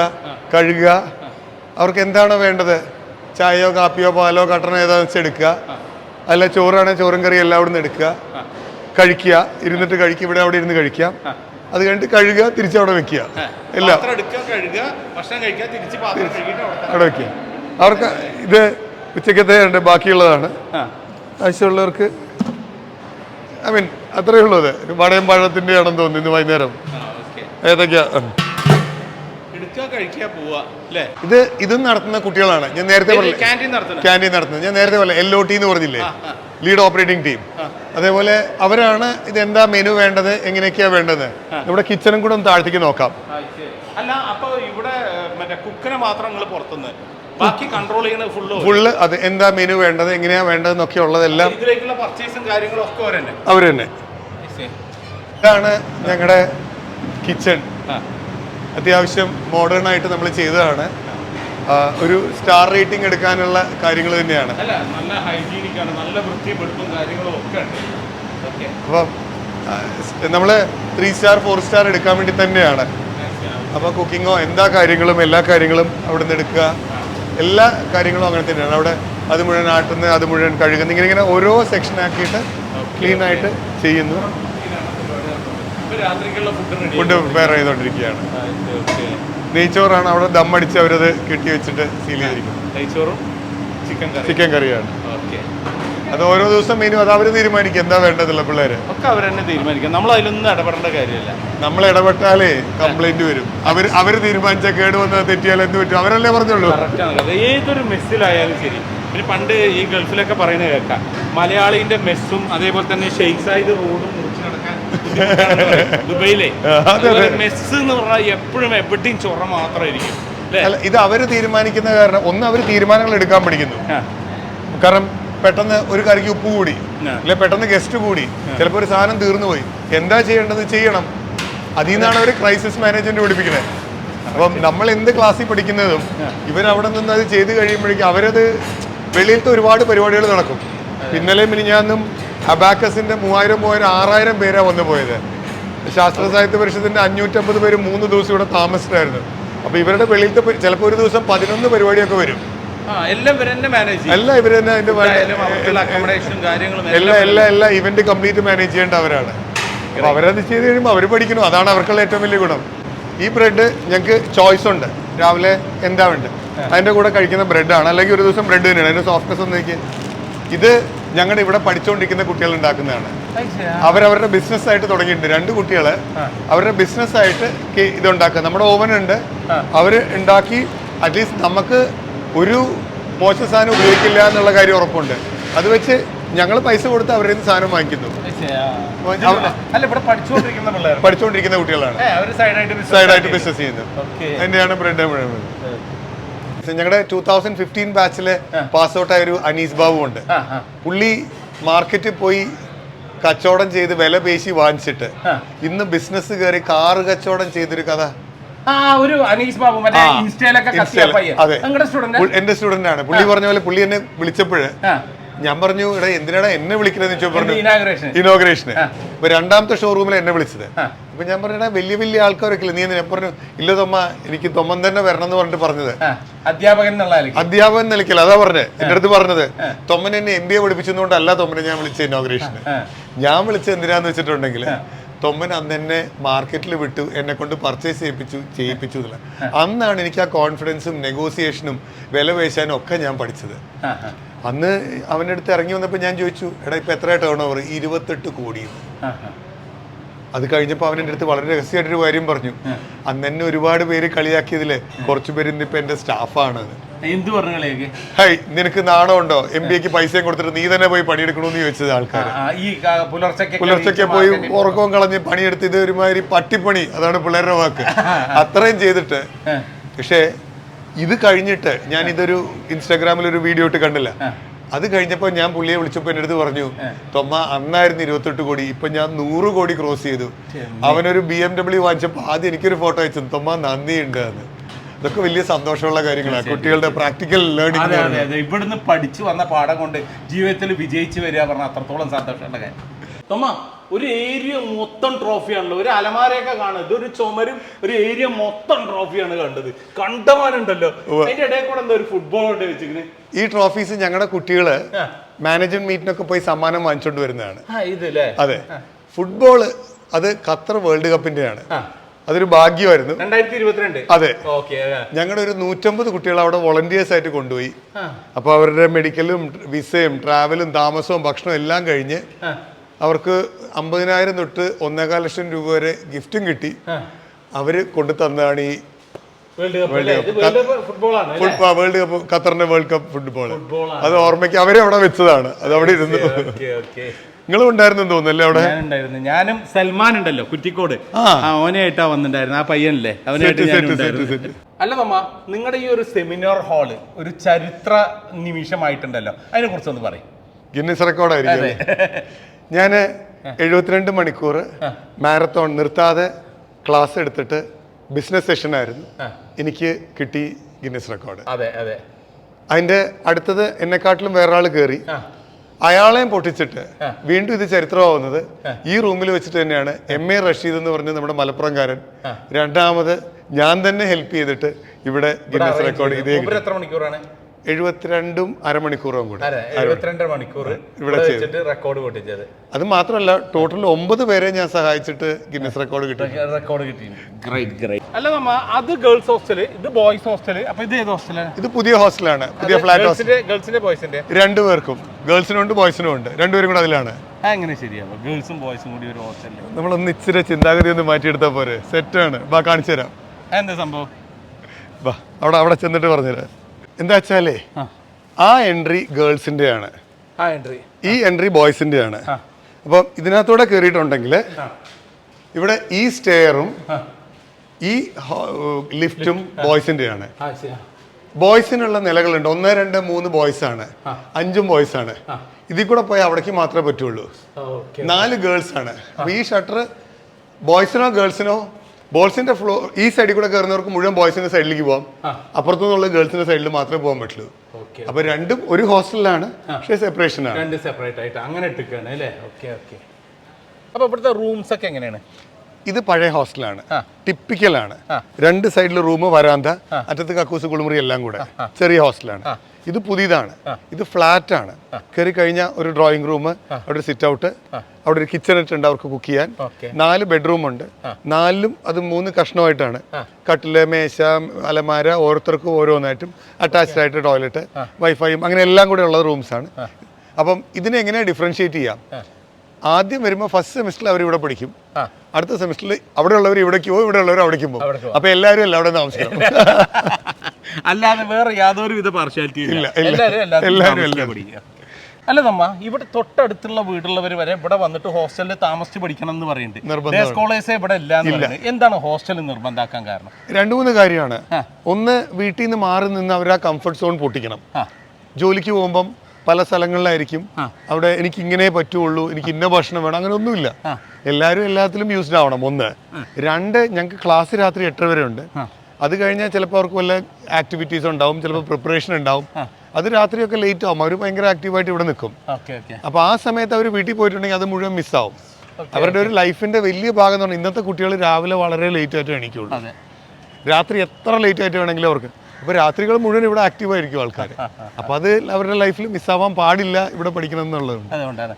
കഴുകുക. അവർക്ക് എന്താണോ വേണ്ടത്? ചായയോ കാപ്പിയോ പാലോ കട്ടണോ ഏതാണെന്ന് വെച്ചാൽ എടുക്കുക. അല്ല ചോറാണെങ്കിൽ ചോറും കറിയും എല്ലാം അവിടെ നിന്ന് എടുക്കുക കഴിക്കുക ഇരുന്നിട്ട് കഴിക്കുക ഇവിടെ അവിടെ ഇരുന്ന് കഴിക്കാം അത് കഴിഞ്ഞിട്ട് കഴുകുക തിരിച്ചവിടെ വെക്കുക. എല്ലാം അവിടെ വെക്കുക. അവർക്ക് ഇത് ഉച്ചക്കത്തെ ഉണ്ട് ബാക്കിയുള്ളതാണ്. ആവശ്യമുള്ളവർക്ക് ഐ മീൻ അത്രയേ ഉള്ളൂ അത്. വടയും പഴത്തിന്റെ ആണെന്ന് തോന്നുന്നു ഇന്ന് വൈകുന്നേരം. ഏതൊക്കെയാ. എടുക്കുക കഴിക്കുക പോവുക അല്ലേ? ഇത് ഇതും നടത്തുന്ന കുട്ടികളാണ്. ഞാൻ നേരത്തെ ക്യാന്റീൻ നടത്തണം ക്യാന്റീൻ നടത്തുന്നത്. ഞാൻ നേരത്തെ പറഞ്ഞ എൽ ഒ ടി എന്ന് പറഞ്ഞില്ലേ? ലീഡ് ഓപ്പറേറ്റിംഗ് ടീം അതേപോലെ അവരാണ് ഇത് എന്താ മെനു വേണ്ടത്? എങ്ങനെയൊക്കെയാ വേണ്ടത്? ഇവിടെ കിച്ചണും കൂടെ ഒന്ന് താഴ്ത്തേക്ക് നോക്കാം. അല്ല അപ്പൊ ഇവിടെ മറ്റേ കുക്കിനെ മാത്രം നിങ്ങൾ പുറത്തുനിന്ന്? ബാക്കി കൺട്രോൾ ചെയ്യുന്നത് ഫുള്ള് ഫുള്ള് അത് എന്താ മെനു വേണ്ടത്? എങ്ങനെയാ വേണ്ടതെന്നൊക്കെ ഉള്ളതെല്ലാം ഇതിലേക്കുള്ള പർച്ചേസും കാര്യങ്ങളും ഒക്കെ അവരെന്നെ അവർ തന്നെ. ഇതാണ് ഞങ്ങളുടെ കിച്ചൺ. അത്യാവശ്യം മോഡേൺ ആയിട്ട് നമ്മൾ ചെയ്തതാണ്. ഒരു സ്റ്റാർ റേറ്റിംഗ് എടുക്കാനുള്ള കാര്യങ്ങൾ തന്നെയാണ്. നല്ല നല്ല കാര്യങ്ങളും ഒക്കെ അപ്പം നമ്മൾ ത്രീ സ്റ്റാർ ഫോർ സ്റ്റാർ എടുക്കാൻ വേണ്ടി തന്നെയാണ്. അപ്പോൾ കുക്കിങ്ങോ എന്താ കാര്യങ്ങളും എല്ലാ കാര്യങ്ങളും അവിടെ നിന്ന് എടുക്കുക. എല്ലാ കാര്യങ്ങളും അങ്ങനെ തന്നെയാണ്. അവിടെ അത് മുഴുവൻ ആട്ടുന്ന അത് മുഴുവൻ കഴുകുന്ന ഇങ്ങനെ ഇങ്ങനെ ഓരോ സെക്ഷൻ ആക്കിയിട്ട് ക്ലീൻ ആയിട്ട് ചെയ്യുന്നു. ഫുഡ് പ്രിപ്പയർ ചെയ്തുകൊണ്ടിരിക്കുകയാണ് നെയ്ച്ചോറാണ് അവിടെ ദം അടിച്ച് അവരത് കെട്ടി വെച്ചിട്ട് സീൽ ചെയ്തിരിക്കുന്നത്. നെയ്ച്ചോറും ചിക്കൻ കറി ചിക്കൻ കറിയാണ്. അത് ഓരോ ദിവസം മെനു അത് അവർ തീരുമാനിക്കും. എന്താ വേണ്ടതുള്ള പിള്ളേര്. ഒക്കെ അവർ തന്നെ തീരുമാനിക്കും. നമ്മൾ അതിലൊന്നും ഇടപെടേണ്ട കാര്യമില്ല. നമ്മൾ ഇടപെട്ടാലേ കംപ്ലൈന്റ് വരും. അവർ അവർ തീരുമാനിച്ച കേട് വന്ന തെറ്റിയാൽ എന്ത് പറ്റും? അവരല്ലേ പറഞ്ഞുള്ളൂ. ഏതൊരു മെസ്സിലായാലും ശരി. പിന്നെ പണ്ട് ഈ ഗൾഫിലൊക്കെ പറയുന്നത് കേൾക്കാം. മലയാളിന്റെ മെസ്സും അതേപോലെ തന്നെ ഷെയ്ഖ് സായിദ് റോഡും മുറിച്ച് നടക്കാൻ ബുദ്ധിമുട്ടാണെന്ന് പറയും. ദുബൈയിലെ. മെസ്സ് എന്ന് പറഞ്ഞാൽ എപ്പോഴും എവിടെയും ചൊറ മാത്രമായിരിക്കും. അല്ലേ? ഇത് അവർ തീരുമാനിക്കുന്ന കാരണം ഒന്ന് അവർ തീരുമാനങ്ങൾ എടുക്കാൻ പഠിക്കുന്നു. കാരണം പെട്ടെന്ന് ഒരു കറിക്ക് ഉപ്പ് കൂടി. അല്ലെ പെട്ടെന്ന് ഗസ്റ്റ് കൂടി ചിലപ്പോൾ ഒരു സാധനം തീർന്നു പോയി. എന്താ ചെയ്യേണ്ടത് ചെയ്യണം. അതിൽ നിന്നാണ് അവർ ക്രൈസിസ് മാനേജ്മെന്റ് പഠിപ്പിക്കുന്നത്. അപ്പം നമ്മൾ എന്ത് ക്ലാസ്സിൽ പഠിക്കുന്നതും ഇവരവിടെ നിന്ന് അത് ചെയ്ത് കഴിയുമ്പോഴേക്കും അവരത് വെളിയിലത്തെ ഒരുപാട് പരിപാടികൾ നടക്കും. ഇന്നലെ മിനിഞ്ഞാന്നും അബാക്കസിന്റെ മൂവായിരം മൂവായിരം ആറായിരം പേരാ വന്നു പോയത്. ശാസ്ത്ര സാഹിത്യ പരിഷത്തിന്റെ അഞ്ഞൂറ്റമ്പത് പേര് മൂന്ന് ദിവസം ഇവിടെ താമസിച്ചായിരുന്നു അപ്പൊ ഇവരുടെ വെളിയിലത്തെ ചിലപ്പോൾ ഒരു ദിവസം പതിനൊന്ന് പരിപാടിയൊക്കെ വരും. എല്ലാം ഇവർ തന്നെ അതിന്റെ എല്ലാ എല്ലാ എല്ലാ ഇവന്റ് കംപ്ലീറ്റ് മാനേജ് ചെയ്യേണ്ട അവരാണ്. അപ്പൊ അവരത് ചെയ്ത് കഴിയുമ്പോൾ അവർ പഠിക്കണം അതാണ് അവർക്കുള്ള ഏറ്റവും വലിയ ഗുണം. ഈ ബ്രെഡ് ഞങ്ങൾക്ക് ചോയ്സ് ഉണ്ട്. രാവിലെ എന്താ വേണ്ടത്? അതിന്റെ കൂടെ കഴിക്കുന്ന ബ്രെഡാണ് അല്ലെങ്കിൽ ഒരു ദിവസം ബ്രെഡ് തന്നെയാണ്. അതിന്റെ സോഫ്റ്റ്നെസ് ഒന്നേക്ക് ഇത് ഞങ്ങളുടെ ഇവിടെ പഠിച്ചുകൊണ്ടിരിക്കുന്ന കുട്ടികൾ ഉണ്ടാക്കുന്നതാണ്. അവരവരുടെ ബിസിനസ് ആയിട്ട് തുടങ്ങിയിട്ടുണ്ട്. രണ്ട് കുട്ടികൾ അവരുടെ ബിസിനസ് ആയിട്ട് ഇതുണ്ടാക്കുക. നമ്മുടെ ഓവൻ ഉണ്ട് അവർ ഉണ്ടാക്കി അറ്റ്ലീസ്റ്റ് നമുക്ക് ഒരു മോശം സാധനം ഉപയോഗിക്കില്ല എന്നുള്ള കാര്യം ഉറപ്പുണ്ട്. അത് വെച്ച് ഞങ്ങൾ പൈസ കൊടുത്ത് അവരുടെ സാധനം വാങ്ങിക്കുന്നു. പഠിച്ചുകൊണ്ടിരിക്കുന്ന കുട്ടികളാണ്. സൈഡായിട്ട് ബിസിനസ് ചെയ്യുന്നത് എന്റെയാണ് ബ്രെഡ് മുഴുവൻ. ഞങ്ങളുടെ ടൂ തൗസൻഡ് ഫിഫ്റ്റീൻ ബാച്ചിലെ പാസ് ഔട്ട് ആയ ഒരു അനീസ് ബാബു ഉണ്ട് പുള്ളി മാർക്കറ്റിൽ പോയി കച്ചവടം ചെയ്ത് വില പേശി വാങ്ങിച്ചിട്ട്. ഇന്ന് ബിസിനസ് കയറി കാറ് കച്ചവടം ചെയ്തൊരു കഥ. ഒരു അനീസ് ബാബു മറ്റേ അതെ. സ്റ്റുഡന്റ് എന്റെ സ്റ്റുഡന്റ് ആണ് പുള്ളി പറഞ്ഞ പോലെ പുള്ളി എന്നെ വിളിച്ചപ്പോഴ് ഞാൻ പറഞ്ഞു എടാ എന്തിനാണ് എന്നെ വിളിക്കണെന്ന് ചോദിച്ചു പറഞ്ഞു ഇനാഗ്രേഷൻ ഇനോഗ്രേഷന് അപ്പൊ രണ്ടാമത്തെ ഷോറൂമിൽ എന്നെ വിളിച്ചത്. അപ്പൊ ഞാൻ പറഞ്ഞു "എടാ, വലിയ വലിയ ആൾക്കാരൊക്കെ ഇല്ല നീ എന്തിനാ?" ഞാൻ പറഞ്ഞു ഇല്ല തൊമ്മ എനിക്ക് തൊമ്മൻ തന്നെ വരണം എന്ന് പറഞ്ഞിട്ട് പറഞ്ഞത്. അധ്യാപകൻ. അധ്യാപകൻ നിലയ്ക്കല്ല അതാ പറഞ്ഞത് എന്റെ അടുത്ത് പറഞ്ഞത്. തൊമ്മൻ എന്നെ എം ബി എ പഠിപ്പിച്ചതുകൊണ്ടല്ല തൊമ്മനെ ഞാൻ വിളിച്ച ഇനോഗ്രേഷന് ഞാൻ വിളിച്ചത് എന്തിനാന്ന് വെച്ചിട്ടുണ്ടെങ്കിൽ തൊമ്മൻ അന്ന് എന്നെ മാർക്കറ്റിൽ വിട്ടു എന്നെ കൊണ്ട് പർച്ചേസ് ചെയ്യിപ്പിച്ചു ചെയ്യിപ്പിച്ചു അന്നാണ് എനിക്ക് ആ കോൺഫിഡൻസും നെഗോസിയേഷനും വില പേശാനും ഒക്കെ ഞാൻ പഠിച്ചത്. അന്ന് അവന്റെ അടുത്ത് ഇറങ്ങി വന്നപ്പോൾ ഞാൻ ചോദിച്ചു എടാ ഇപ്പം എത്ര ടേൺ ഓവർ ഇരുപത്തെട്ട് കോടി. അത് കഴിഞ്ഞപ്പോൾ അവൻ എന്റെ അടുത്ത് വളരെ രഹസ്യമായിട്ടൊരു കാര്യം പറഞ്ഞു. അന്ന് എന്നെ ഒരുപാട് പേര് കളിയാക്കിയതിൽ കുറച്ചു പേര് ഇന്നിപ്പോൾ എന്റെ സ്റ്റാഫാണ്. എന്ത് പറഞ്ഞു ഹൈ നിനക്ക് നാണമുണ്ടോ? എം ബി എക്ക് പൈസയും കൊടുത്തിട്ട് നീ തന്നെ പോയി പണിയെടുക്കണമെന്ന് ചോദിച്ചത് ആൾക്കാർ പുലർച്ചയ്ക്ക് പോയി ഉറക്കവും കളഞ്ഞ് പണിയെടുത്ത് ഇത് ഒരുമാതിരി പട്ടിപ്പണി അതാണ് പിള്ളേരുടെ വാക്ക്. അത്രയും ചെയ്തിട്ട്. പക്ഷേ ഇത് കഴിഞ്ഞിട്ട് ഞാൻ ഇതൊരു ഇൻസ്റ്റാഗ്രാമിൽ ഒരു വീഡിയോ ഇട്ട് കണ്ടില്ല. അത് കഴിഞ്ഞപ്പോൾ ഞാൻ പുള്ളിയെ വിളിച്ചപ്പോൾ എന്റെ അടുത്ത് പറഞ്ഞു തൊമ്മ അന്നായിരുന്നു ഇരുപത്തെട്ട് കോടി ഇപ്പൊ ഞാൻ നൂറ് കോടി ക്രോസ് ചെയ്തു. അവനൊരു ബി എം ഡബ്ല്യു വാങ്ങിച്ചപ്പോൾ ആദ്യം എനിക്കൊരു ഫോട്ടോ അയച്ചു തൊമ്മ നന്ദിയുണ്ട് എന്ന്. ഇതൊക്കെ വലിയ സന്തോഷമുള്ള കാര്യങ്ങളാണ് കുട്ടികളുടെ പ്രാക്ടിക്കൽ അതെ ലേണിംഗ് അതെ അതെ. ഇവിടുന്ന് പഠിച്ചു വന്ന പാഠം കൊണ്ട് ജീവിതത്തിൽ വിജയിച്ചു വരിക പറഞ്ഞ അത്രത്തോളം സന്തോഷമുള്ള കാര്യം. തൊമ്മ ഒരു ഏരിയ മൊത്തം ട്രോഫിയാണല്ലോ ഒരു അലമാരയൊക്കെ കാണും. ഇതൊരു ചുമരും ഒരു ഏരിയ മൊത്തം ട്രോഫിയാണ് കണ്ടത്. കണ്ടമാനുണ്ടല്ലോ. അതിന്റെ ഇടയിൽ കൂടെ എന്താ ഒരു ഫുട്ബോൾ കൊണ്ട് വെച്ചിങ്ങനെ ഈ ട്രോഫീസ് ഞങ്ങളുടെ കുട്ടികൾ മാനേജ്മെന്റ് മീറ്റിനൊക്കെ പോയി സമ്മാനം വാങ്ങിച്ചോണ്ട് വരുന്നതാണ്. അതെ. ഫുട്ബോൾ അത് ഖത്തർ വേൾഡ് കപ്പിന്റെയാണ് അതൊരു ഭാഗ്യമായിരുന്നു. രണ്ടായിരത്തി ഇരുപത്തിരണ്ട് അതെ ഞങ്ങളുടെ ഒരു നൂറ്റമ്പത് കുട്ടികൾ അവിടെ വോളണ്ടിയേഴ്സ് ആയിട്ട് കൊണ്ടുപോയി. അപ്പോൾ അവരുടെ മെഡിക്കലും വിസയും ട്രാവലും താമസവും ഭക്ഷണവും എല്ലാം കഴിഞ്ഞ് അവർക്ക് അമ്പതിനായിരം തൊട്ട് ഒന്നേകാൽ ലക്ഷം രൂപ വരെ ഗിഫ്റ്റും കിട്ടി. അവർ കൊണ്ടു തന്നതാണ് ഈ വേൾഡ് കപ്പ് വേൾഡ് കപ്പ്. ഫുട്ബോളാണ് ഫുട്ബോൾ വേൾഡ് കപ്പ് ഖത്തറിന്റെ വേൾഡ് കപ്പ് ഫുട്ബോൾ അത് ഓർമ്മയ്ക്ക് അവരെ അവിടെ വെച്ചതാണ്. അത് അവിടെ ഇരുന്നു. ഓക്കെ ഓക്കെ നിങ്ങളും ഉണ്ടായിരുന്നു തോന്നുന്നല്ലേ അവിടെ? ഞാനുണ്ടായിരുന്നു. ഞാനും സൽമാൻ ഉണ്ടല്ലോ കുറ്റിക്കോട്. ഓനായിട്ടാ വന്നിട്ടുണ്ടായിരുന്നു ആ പയ്യനല്ലേ? അവനായിട്ട് ഉണ്ടായിരുന്നു. അല്ല നമ്മ നിങ്ങളുടെ ഈ ഒരു സെമിനാർ ഹാൾ ഒരു ചരിത്ര നിമിഷമായിട്ടുണ്ടല്ലോ. അതിനെ കുറിച്ചൊന്ന് പറയും. ഗിന്നസ് റെക്കോർഡായിരിക്കും ഞാൻ എഴുപത്തിരണ്ട് മണിക്കൂർ മാരത്തോൺ നിർത്താതെ ക്ലാസ് എടുത്തിട്ട് ബിസിനസ് സെഷൻ ആയിരുന്നു. എനിക്ക് കിട്ടി ഗിന്നസ് റെക്കോർഡ് അതെ അതെ. അതിന്റെ അടുത്തത് എന്നെക്കാട്ടിലും വേറെ ആൾ കയറി അയാളെയും പൊട്ടിച്ചിട്ട് വീണ്ടും ഇത് ചരിത്രമാവുന്നത് ഈ റൂമിൽ വെച്ചിട്ട് തന്നെയാണ് എം എ റഷീദ് എന്ന് പറഞ്ഞ നമ്മുടെ മലപ്പുറംകാരൻ. രണ്ടാമത് ഞാൻ തന്നെ ഹെൽപ്പ് ചെയ്തിട്ട് ഇവിടെ ഗിന്നസ് റെക്കോർഡ് ഇതേ എത്ര മണിക്കൂറാണ്? എഴുപത്തിരണ്ടും അരമണിക്കൂറും കൂടെ. അതെ എഴുപത്തിരണ്ട് മണിക്കൂർ ഇവിടെ വെച്ചിട്ട് റെക്കോർഡ് പൊട്ടിച്ചത്. അത് മാത്രമല്ല ടോട്ടൽ ഒമ്പത് പേരെ ഞാൻ സഹായിച്ചിട്ട് ഗിന്നസ് റെക്കോർഡ് കിട്ടി. റെക്കോർഡ് കിട്ടി ഗ്രേറ്റ് ഗ്രേറ്റ് അല്ല നമ്മ അത് ഗേൾസ് ഹോസ്റ്റൽ ഇത് ബോയ്സ് ഹോസ്റ്റൽ അപ്പൊ ഇത് ഏത് ഹോസ്റ്റലാണ് ഇത് പുതിയ ഹോസ്റ്റലാണ് പുതിയ ഫ്ലാറ്റ് ഹോസ്റ്റൽ ഗേൾസിന്റെ ബോയ്സിന്റെ രണ്ടുപേർക്കും ഗേൾസിനും ഉണ്ട് ബോയ്സിനും ഉണ്ട്. രണ്ടുപേരും കൂടെ അതിലാണ്. എങ്ങനെ ശരിയാവും. ഗേൾസും ബോയ്സും കൂടി ഒരു ഹോസ്റ്റലിൽ നമ്മളൊന്ന് ഇച്ചിരി ചിന്താഗതി ഒന്ന് മാറ്റിയെടുത്താൽ പോരെ. സെറ്റാണ് ബാ കാണിച്ചു തരാം. എന്താ സംഭവം? ബാ അവിടെ അവിടെ ചെന്നിട്ട് പറഞ്ഞുതരാം. എന്താ വെച്ചാലേ ആ. എൻട്രി ഗേൾസിന്റെ ആണ് ആ എൻട്രി ഈ എൻട്രി ബോയ്സിന്റെ ആണ് അപ്പം ഇതിനകത്തൂടെ കയറിയിട്ടുണ്ടെങ്കിൽ ഇവിടെ ഈ സ്റ്റെയറും ഈ ലിഫ്റ്റും ബോയ്സിന്റെ ആണ് ബോയ്സിനുള്ള നിലകളുണ്ട്. ഒന്ന് രണ്ട് മൂന്ന് ബോയ്സ് ആണ് അഞ്ചും ബോയ്സ് ആണ് ഇതിൽ കൂടെ പോയി അവിടേക്ക് മാത്രമേ പറ്റുള്ളൂ. നാല് ഗേൾസ് ആണ് അപ്പൊ ഈ ഷട്ടർ ബോയ്സിനോ ഗേൾസിനോ ബോയ്സിന്റെ ഫ്ലോ ഈ സൈഡിൽ കൂടെ കയറുന്നവർക്ക് മുഴുവൻ ബോയ്സിന്റെ സൈഡിലേക്ക് പോവാം. അപ്പുറത്തു നിന്നുള്ള ഗേൾസിന്റെ സൈഡിൽ മാത്രമേ പോകാൻ പറ്റുള്ളൂ. അപ്പൊ രണ്ടും ഒരു ഹോസ്റ്റലിലാണ് പക്ഷേ സെപ്പറേഷൻ ആണ്. രണ്ട് സെപ്പറേറ്റ് ആയിട്ട് അങ്ങനെ അല്ലേ? Okay okay. അപ്പൊ ഇവിടുത്തെ റൂംസ് ഒക്കെ എങ്ങനെയാണ്? ഇത് പഴയ ഹോസ്റ്റലാണ്. ടിപ്പിക്കലാണ് രണ്ട് സൈഡിൽ റൂം വരാന്ത അറ്റത്ത് കക്കൂസ് കുളിമുറി എല്ലാം കൂടെ. ചെറിയ ഹോസ്റ്റലാണ്. ഇത് പുതിയതാണ്. ഇത് ഫ്ലാറ്റ് ആണ് കയറി കഴിഞ്ഞാൽ ഒരു ഡ്രോയിങ് റൂം അവിടെ ഒരു സിറ്റ് ഔട്ട് അവിടെ ഒരു കിച്ചൺ ഉണ്ട് അവർക്ക് കുക്ക് ചെയ്യാൻ. നാല് ബെഡ്റൂം ഉണ്ട്. നാലിലും അത് മൂന്ന് കഷ്ണമായിട്ടാണ്. കട്ടിൽ മേശ അലമാര ഓരോരുത്തർക്കും ഓരോന്നായിട്ടും അറ്റാച്ച്ഡ് ആയിട്ട് ടോയ്ലറ്റ് വൈഫൈയും അങ്ങനെ എല്ലാം കൂടെ ഉള്ള റൂംസ് ആണ്. അപ്പം ഇതിനെ എങ്ങനെ ഡിഫറൻഷിയേറ്റ് ചെയ്യാം? ആദ്യം വരുമ്പോൾ ഫസ്റ്റ് സെമിസ്റ്ററിൽ അവർ ഇവിടെ പഠിക്കും. അടുത്ത സെമിസ്റ്ററിൽ അവിടെ ഉള്ളവർ ഇവിടേക്ക് പോകും ഇവിടെ ഉള്ളവർ അവിടേക്കും പോകും. അപ്പോൾ അപ്പൊ എല്ലാവരും അല്ല അവിടെ താമസിക്കണം അല്ലാതെ വേറെ യാതൊരു വിധ പാർഷ്യാലിറ്റി ഇല്ല. എല്ലാവരും എല്ലാവരും. പഠിക്കുക. അല്ല നമ്മ ഇവിടെ തൊട്ടടുത്തുള്ള വീടുള്ളവർ വരെ ഇവിടെ വന്നിട്ട് ഹോസ്റ്റലിൽ താമസിച്ച് പഠിക്കണം എന്ന് പറയുന്നുണ്ട്. ഡേ ഇവിടെ ഇല്ല എന്താണ് ഹോസ്റ്റൽ നിർബന്ധാക്കാൻ കാരണം? രണ്ടു മൂന്ന് കാര്യമാണ്. ഒന്ന് വീട്ടിൽ നിന്ന് മാറി നിന്ന് അവർ ആ കംഫർട്ട് സോൺ പൊട്ടിക്കണം. ജോലിക്ക് പോകുമ്പം പല സ്ഥലങ്ങളിലായിരിക്കും. അവിടെ എനിക്ക് ഇങ്ങനെ പറ്റുള്ളൂ എനിക്ക് ഇന്ന ഭക്ഷണം വേണം അങ്ങനെ ഒന്നുമില്ല. എല്ലാവരും എല്ലാത്തിലും യൂസ്ഡ് ആവണം. ഒന്ന്. രണ്ട് ഞങ്ങൾക്ക് ക്ലാസ് രാത്രി എട്ടര വരെ ഉണ്ട്. അത് കഴിഞ്ഞാൽ ചിലപ്പോൾ അവർക്ക് വല്ല ആക്ടിവിറ്റീസ് ഉണ്ടാവും ചിലപ്പോൾ പ്രിപ്പറേഷൻ ഉണ്ടാവും. അത് രാത്രിയൊക്കെ ലേറ്റ് ആവും. അവർ ഭയങ്കര ആക്റ്റീവായിട്ട് ഇവിടെ നിൽക്കും. അപ്പോൾ ആ സമയത്ത് അവർ വീട്ടിൽ പോയിട്ടുണ്ടെങ്കിൽ അത് മുഴുവൻ മിസ്സാവും അവരുടെ ഒരു ലൈഫിന്റെ വലിയ ഭാഗം എന്ന് പറഞ്ഞാൽ ഇന്നത്തെ കുട്ടികൾ രാവിലെ വളരെ ലേറ്റ് ആയിട്ട് എണീക്കുള്ളൂ. രാത്രി എത്ര ലേറ്റ് ആയിട്ട് വേണമെങ്കിലും അവർക്ക്. അപ്പോൾ രാത്രികൾ മുഴുവൻ ഇവിടെ ആക്റ്റീവ് ആയിരിക്കും ആൾക്കാർ അപ്പോൾ അത് അവരുടെ ലൈഫിൽ മിസ്സാവാൻ പാടില്ല ഇവിടെ പഠിക്കണം എന്നുള്ളത്